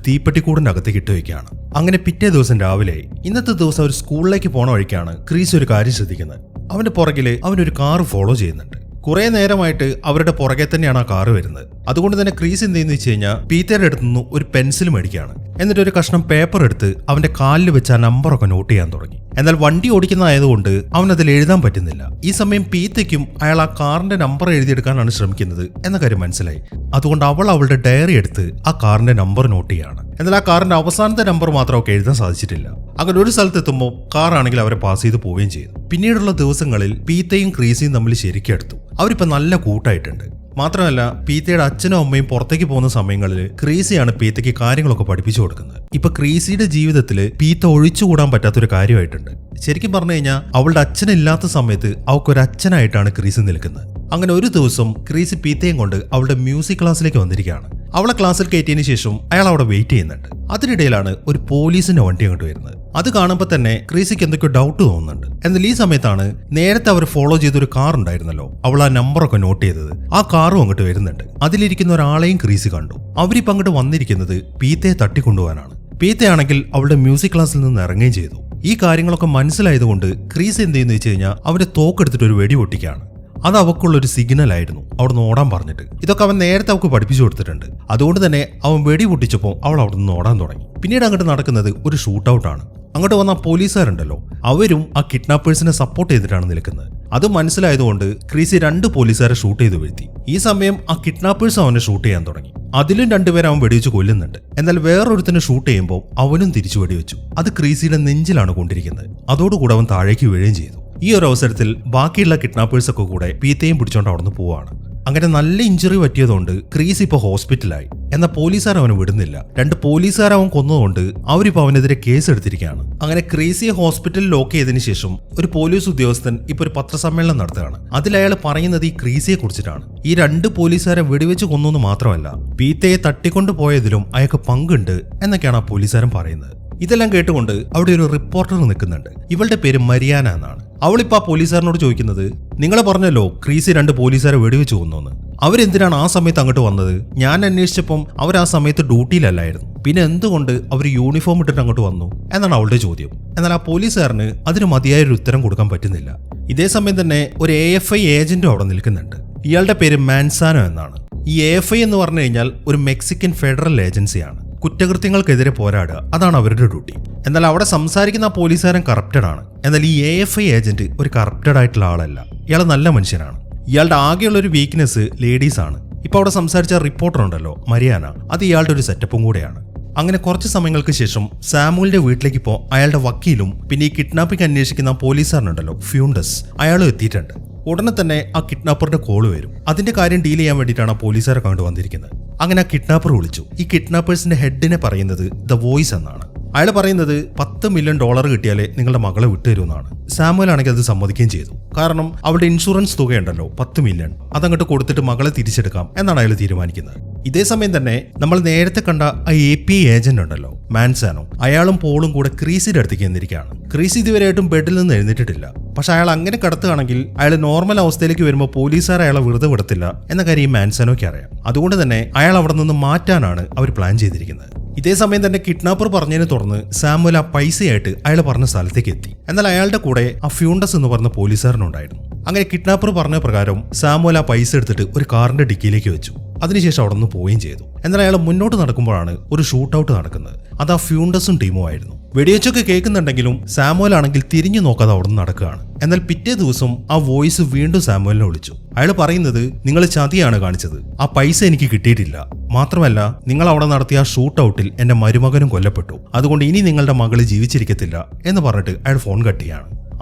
ഇട്ട് വെക്കുകയാണ് അങ്ങനെ പിറ്റേ ദിവസം രാവിലെ ഇന്നത്തെ ദിവസം ഒരു സ്കൂളിലേക്ക് പോണ വഴിക്കാണ് ക്രീസി ഒരു കാര്യം ശ്രദ്ധിക്കുന്നത്. അവന്റെ പുറകിൽ അവനൊരു കാർ ഫോളോ ചെയ്യുന്നുണ്ട്. കുറെ നേരമായിട്ട് അവരുടെ പുറകെ തന്നെയാണ് ആ കാറ് വരുന്നത്. അതുകൊണ്ട് തന്നെ ക്രീസ് എന്ത് ചെയ്യുന്നു വെച്ച് കഴിഞ്ഞാൽ പീറ്ററുടെ അടുത്ത് നിന്ന് ഒരു പെൻസിൽ മേടിക്കുകയാണ്. എന്നിട്ട് ഒരു കഷ്ണം പേപ്പർ എടുത്ത് അവന്റെ കാലിൽ വെച്ച് ആ നമ്പറൊക്കെ നോട്ട് ചെയ്യാൻ തുടങ്ങി. എന്നാൽ വണ്ടി ഓടിക്കുന്നതായതുകൊണ്ട് അവൻ അതിൽ എഴുതാൻ പറ്റുന്നില്ല. ഈ സമയം പീത്തയ്ക്കും അയാൾ ആ കാറിന്റെ നമ്പർ എഴുതിയെടുക്കാനാണ് ശ്രമിക്കുന്നത് എന്ന കാര്യം മനസ്സിലായി. അതുകൊണ്ട് അവൾ അവളുടെ ഡയറി എടുത്ത് ആ കാറിന്റെ നമ്പർ നോട്ട് ചെയ്യാണ്. എന്നാൽ ആ കാറിന്റെ അവസാനത്തെ നമ്പർ മാത്രം അവൾക്ക് എഴുതാൻ സാധിച്ചിട്ടില്ല. അങ്ങനെ ഒരു സ്ഥലത്തെത്തുമ്പോൾ കാറാണെങ്കിൽ അവരെ പാസ് ചെയ്ത് പോവുകയും ചെയ്തു പിന്നീടുള്ള ദിവസങ്ങളിൽ പീത്തയും ക്രീസിയും തമ്മിൽ ശരിക്കും എടുത്തു അവരിപ്പോൾ നല്ല കൂട്ടായിട്ടുണ്ട്. മാത്രമല്ല പീത്തയുടെ അച്ഛനും അമ്മയും പുറത്തേക്ക് പോകുന്ന സമയങ്ങളിൽ ക്രീസിയാണ് പീത്തയ്ക്ക് കാര്യങ്ങളൊക്കെ പഠിപ്പിച്ചു കൊടുക്കുന്നത്. ഇപ്പൊ ക്രീസിയുടെ ജീവിതത്തിൽ പീത്ത ഒഴിച്ചുകൂടാൻ പറ്റാത്തൊരു കാര്യമായിട്ടുണ്ട്. ശരിക്കും പറഞ്ഞു കഴിഞ്ഞാൽ അവളുടെ അച്ഛനില്ലാത്ത സമയത്ത് അവൾക്കൊരു അച്ഛനായിട്ടാണ് ക്രീസി നിൽക്കുന്നത്. അങ്ങനെ ഒരു ദിവസം ക്രീസി പീത്തയും കൊണ്ട് അവളുടെ മ്യൂസിക് ക്ലാസ്സിലേക്ക് വന്നിരിക്കുകയാണ്. അവളെ ക്ലാസ്സിൽ കയറ്റിയതിനു ശേഷം അയാൾ അവിടെ വെയിറ്റ് ചെയ്യുന്നുണ്ട്. അതിനിടയിലാണ് ഒരു പോലീസിന്റെ വണ്ടി അങ്ങോട്ട് വരുന്നത്. അത് കാണുമ്പോൾ തന്നെ ക്രീസിക്ക് എന്തൊക്കെയോ ഡൗട്ട് തോന്നുന്നുണ്ട്. എന്നാൽ ഈ സമയത്താണ് നേരത്തെ അവർ ഫോളോ ചെയ്തൊരു കാർ ഉണ്ടായിരുന്നല്ലോ. അവൾ ആ നമ്പറൊക്കെ നോട്ട് ചെയ്തത്. ആ കാറും അങ്ങോട്ട് വരുന്നുണ്ട്. അതിലിരിക്കുന്ന ഒരാളെയും ക്രീസി കണ്ടു. അവരിപ്പം അങ്ങോട്ട് വന്നിരിക്കുന്നത് പീത്തയെ തട്ടിക്കൊണ്ടുപോകാനാണ്. പീത്തയാണെങ്കിൽ അവളുടെ മ്യൂസിക് ക്ലാസ്സിൽ നിന്ന് ഇറങ്ങുകയും ചെയ്തു. ഈ കാര്യങ്ങളൊക്കെ മനസ്സിലായതുകൊണ്ട് ക്രീസ് എന്ത് ചെയ്യുന്നു വെച്ച് കഴിഞ്ഞാൽ അവന്റെ തോക്കെടുത്തിട്ട് ഒരു വെടി പൊട്ടിക്കാണ് അത് അവക്കുള്ള ഒരു സിഗ്നൽ ആയിരുന്നു അവിടെ നിന്ന് ഓടാൻ പറഞ്ഞിട്ട്. ഇതൊക്കെ അവൻ നേരത്തെ അവൾക്ക് പഠിപ്പിച്ചു കൊടുത്തിട്ടുണ്ട്. അതുകൊണ്ട് തന്നെ അവൻ വെടി പൊട്ടിച്ചപ്പോൾ അവൾ അവിടെ നിന്ന് ഓടാൻ തുടങ്ങി. പിന്നീട് അങ്ങോട്ട് നടക്കുന്നത് ഒരു ഷൂട്ട് ഔട്ടാണ് അങ്ങോട്ട് വന്ന പോലീസുകാരുണ്ടല്ലോ അവരും ആ കിഡ്നാപ്പേഴ്സിനെ സപ്പോർട്ട് ചെയ്തിട്ടാണ് നിൽക്കുന്നത്. അത് മനസ്സിലായതുകൊണ്ട് ക്രീസി രണ്ട് പോലീസുകാരെ ഷൂട്ട് ചെയ്ത് വീഴ്ത്തി. ഈ സമയം ആ കിഡ്നാപ്പേഴ്സ് അവനെ ഷൂട്ട് ചെയ്യാൻ തുടങ്ങി. അതിലും രണ്ടുപേരെ അവൻ വെടിവെച്ച് കൊല്ലുന്നുണ്ട്. എന്നാൽ വേറൊരുത്തനെ ഷൂട്ട് ചെയ്യുമ്പോൾ അവനും തിരിച്ചു വെടിവെച്ചു അത് ക്രീസിയുടെ നെഞ്ചിലാണ് കൊണ്ടിരിക്കുന്നത്. അതോടുകൂടെ അവൻ താഴേക്ക് വീഴുകയും ചെയ്തു. ഈ ഒരു അവസരത്തിൽ ബാക്കിയുള്ള കിഡ്നാപ്പേഴ്സൊക്കെ കൂടെ പീത്തയും പിടിച്ചോണ്ട് അവിടുന്ന് പോവാണ്. അങ്ങനെ നല്ല ഇഞ്ചുറി പറ്റിയതുകൊണ്ട് ക്രീസ് ഇപ്പൊ ഹോസ്പിറ്റലായി. എന്നാൽ പോലീസുകാർ അവനെ വിടുന്നില്ല. രണ്ട് പോലീസുകാർ അവൻ കൊന്നതുകൊണ്ട് അവരിപ്പോൾ അവനെതിരെ കേസ് എടുത്തിരിക്കുകയാണ് അങ്ങനെ ക്രീസിയെ ഹോസ്പിറ്റലിൽ ലോക്ക് ചെയ്തതിനു ശേഷം ഒരു പോലീസ് ഉദ്യോഗസ്ഥൻ ഇപ്പൊ ഒരു പത്രസമ്മേളനം നടത്തുകയാണ്. അതിൽ അയാൾ പറയുന്നത് ഈ ക്രീസിയെ കുറിച്ചിട്ടാണ്. ഈ രണ്ട് പോലീസുകാരെ വെടിവെച്ച് കൊന്നു എന്ന് മാത്രമല്ല പീത്തയെ തട്ടിക്കൊണ്ടു പോയതിലും അയാൾക്ക് പങ്കുണ്ട് എന്നൊക്കെയാണ് ആ പോലീസുകാരൻ പറയുന്നത്. ഇതെല്ലാം കേട്ടുകൊണ്ട് അവിടെ ഒരു റിപ്പോർട്ടർ നിൽക്കുന്നുണ്ട്. ഇവളുടെ പേര് മരിയാന എന്നാണ്. അവളിപ്പോ ആ പോലീസുകാരനോട് ചോദിക്കുന്നത് നിങ്ങളെ പറഞ്ഞല്ലോ ക്രീസി രണ്ട് പോലീസുകാരെ വെടിവെച്ച് കൊന്നു അവരെന്തിനാണ് ആ സമയത്ത് അങ്ങോട്ട് വന്നത്? ഞാൻ അന്വേഷിച്ചപ്പം അവർ ആ സമയത്ത് ഡ്യൂട്ടിയിലല്ലായിരുന്നു. പിന്നെ എന്തുകൊണ്ട് അവർ യൂണിഫോം ഇട്ടിട്ട് അങ്ങോട്ട് വന്നു? എന്നാണ് അവളുടെ ചോദ്യം. എന്നാൽ ആ പോലീസുകാരന് അതിന് മതിയായ ഒരു ഉത്തരം കൊടുക്കാൻ പറ്റുന്നില്ല. ഇതേ സമയം തന്നെ ഒരു എ എഫ് ഐ ഏജന്റും അവിടെ നിൽക്കുന്നുണ്ട്. ഇയാളുടെ പേര് മാൻസാനോ എന്നാണ്. ഈ എ എഫ് ഐ എന്ന് പറഞ്ഞു കഴിഞ്ഞാൽ ഒരു മെക്സിക്കൻ ഫെഡറൽ ഏജൻസിയാണ്. കുറ്റകൃത്യങ്ങൾക്കെതിരെ പോരാടുക. അതാണ് അവരുടെ ഡ്യൂട്ടി. എന്നാൽ അവിടെ സംസാരിക്കുന്ന പോലീസുകാരൻ കറപ്റ്റഡ് ആണ്. എന്നാൽ ഈ എ എഫ് ഐ ഏജന്റ് ഒരു കറപ്റ്റഡ് ആയിട്ടുള്ള ആളല്ല. ഇയാൾ നല്ല മനുഷ്യനാണ്. ഇയാളുടെ ആകെയുള്ള ഒരു വീക്ക്നെസ് ലേഡീസ് ആണ്. ഇപ്പൊ അവിടെ സംസാരിച്ച റിപ്പോർട്ടർ ഉണ്ടല്ലോ മരിയാന. അത് ഇയാളുടെ ഒരു സെറ്റപ്പും കൂടെയാണ്. അങ്ങനെ കുറച്ച് സമയങ്ങൾക്ക് ശേഷം സാമുവിന്റെ വീട്ടിലേക്ക് പോ അയാളുടെ വക്കീലും പിന്നെ ഈ കിഡ്നാപ്പിംഗ് അന്വേഷിക്കുന്ന പോലീസുകാരനുണ്ടല്ലോ ഫ്യൂണ്ടസ് അയാളും എത്തിയിട്ടുണ്ട്. ഉടനെ തന്നെ ആ കിഡ്നാപ്പറിന്റെ കോൾ വരും. അതിന്റെ കാര്യം ഡീൽ ചെയ്യാൻ വേണ്ടിയിട്ടാണ് പോലീസുകാരെ കണ്ടു വന്നിരിക്കുന്നത്. അങ്ങനെ ആ കിഡ്നാപ്പർ വിളിച്ചു. ഈ കിഡ്നാപ്പേഴ്സിന്റെ ഹെഡിനെ പറയുന്നത് ദ വോയിസ് എന്നാണ്. അയാൾ പറയുന്നത് പത്ത് മില്യൺ ഡോളർ കിട്ടിയാലേ നിങ്ങളുടെ മകളെ വിട്ടുതരുമെന്നാണ്. സാമുവൽ ആണെങ്കിൽ അത് സമ്മതിക്കുകയും ചെയ്തു. കാരണം അവളുടെ ഇൻഷുറൻസ് തുകയുണ്ടല്ലോ പത്ത് മില്യൺ. അതങ്ങോട്ട് കൊടുത്തിട്ട് മകളെ തിരിച്ചെടുക്കാം എന്നാണ് അയാൾ തീരുമാനിക്കുന്നത്. ഇതേ സമയം തന്നെ നമ്മൾ നേരത്തെ കണ്ട ആ എ പി ഏജന്റ് ഉണ്ടല്ലോ മാൻസാനോ അയാളും പോളും കൂടെ ക്രീസിന്റെ അടുത്തേക്ക് എന്നിരിക്കുകയാണ് ക്രീസ് ഇതുവരെയായിട്ടും ബെഡിൽ നിന്ന് എഴുന്നേറ്റിട്ടില്ല. പക്ഷെ അയാൾ അങ്ങനെ കടത്തുകയാണെങ്കിൽ അയാൾ നോർമൽ അവസ്ഥയിലേക്ക് വരുമ്പോൾ പോലീസുകാർ അയാളെ വെറുതെ വിടത്തില്ല എന്ന കാര്യം ഈ മാൻസനോയ്ക്ക് അറിയാം. അതുകൊണ്ട് തന്നെ അയാൾ അവിടെ നിന്ന് മാറ്റാനാണ് അവർ പ്ലാൻ ചെയ്തിരിക്കുന്നത്. ഇതേ സമയം തന്നെ കിഡ്നാപ്പർ പറഞ്ഞതിനെ തുടർന്ന് സാമുവൽ ആ പൈസയായിട്ട് അയാൾ പറഞ്ഞ സ്ഥലത്തേക്ക് എത്തി. എന്നാൽ അയാളുടെ കൂടെ ആ ഫ്യൂണ്ടസ് എന്ന് പറഞ്ഞ പോലീസുകാരനുണ്ടായിരുന്നു. അങ്ങനെ കിഡ്നാപ്പർ പറഞ്ഞ പ്രകാരം സാമുവൽ ആ പൈസ എടുത്തിട്ട് ഒരു കാറിന്റെ ഡിക്കിയിലേക്ക് വെച്ചു. അതിനുശേഷം അവിടെ നിന്ന് പോവുകയും ചെയ്തു. എന്നാൽ അയാൾ മുന്നോട്ട് നടക്കുമ്പോഴാണ് ഒരു ഷൂട്ട് ഔട്ട് നടക്കുന്നത്. അത് ആ ഫ്യൂണ്ടസും ടീമും ആയിരുന്നു. വെടിവെച്ചൊക്കെ കേൾക്കുന്നുണ്ടെങ്കിലും സാമുവൽ ആണെങ്കിൽ തിരിഞ്ഞു നോക്കാതെ അവിടെ നടക്കുകയാണ്. എന്നാൽ പിറ്റേ ദിവസം ആ വോയിസ് വീണ്ടും സാമുവലിനെ വിളിച്ചു. അയാൾ പറയുന്നത് നിങ്ങൾ ചതിയാണ് കാണിച്ചത്. ആ പൈസ എനിക്ക് കിട്ടിയിട്ടില്ല. മാത്രമല്ല നിങ്ങൾ അവിടെ നടത്തിയ ആ ഷൂട്ട് ഔട്ടിൽ എന്റെ മരുമകനും കൊല്ലപ്പെട്ടു. അതുകൊണ്ട് ഇനി നിങ്ങളുടെ മകൾ ജീവിച്ചിരിക്കത്തില്ല എന്ന് പറഞ്ഞിട്ട് അയാൾ ഫോൺ കട്ട്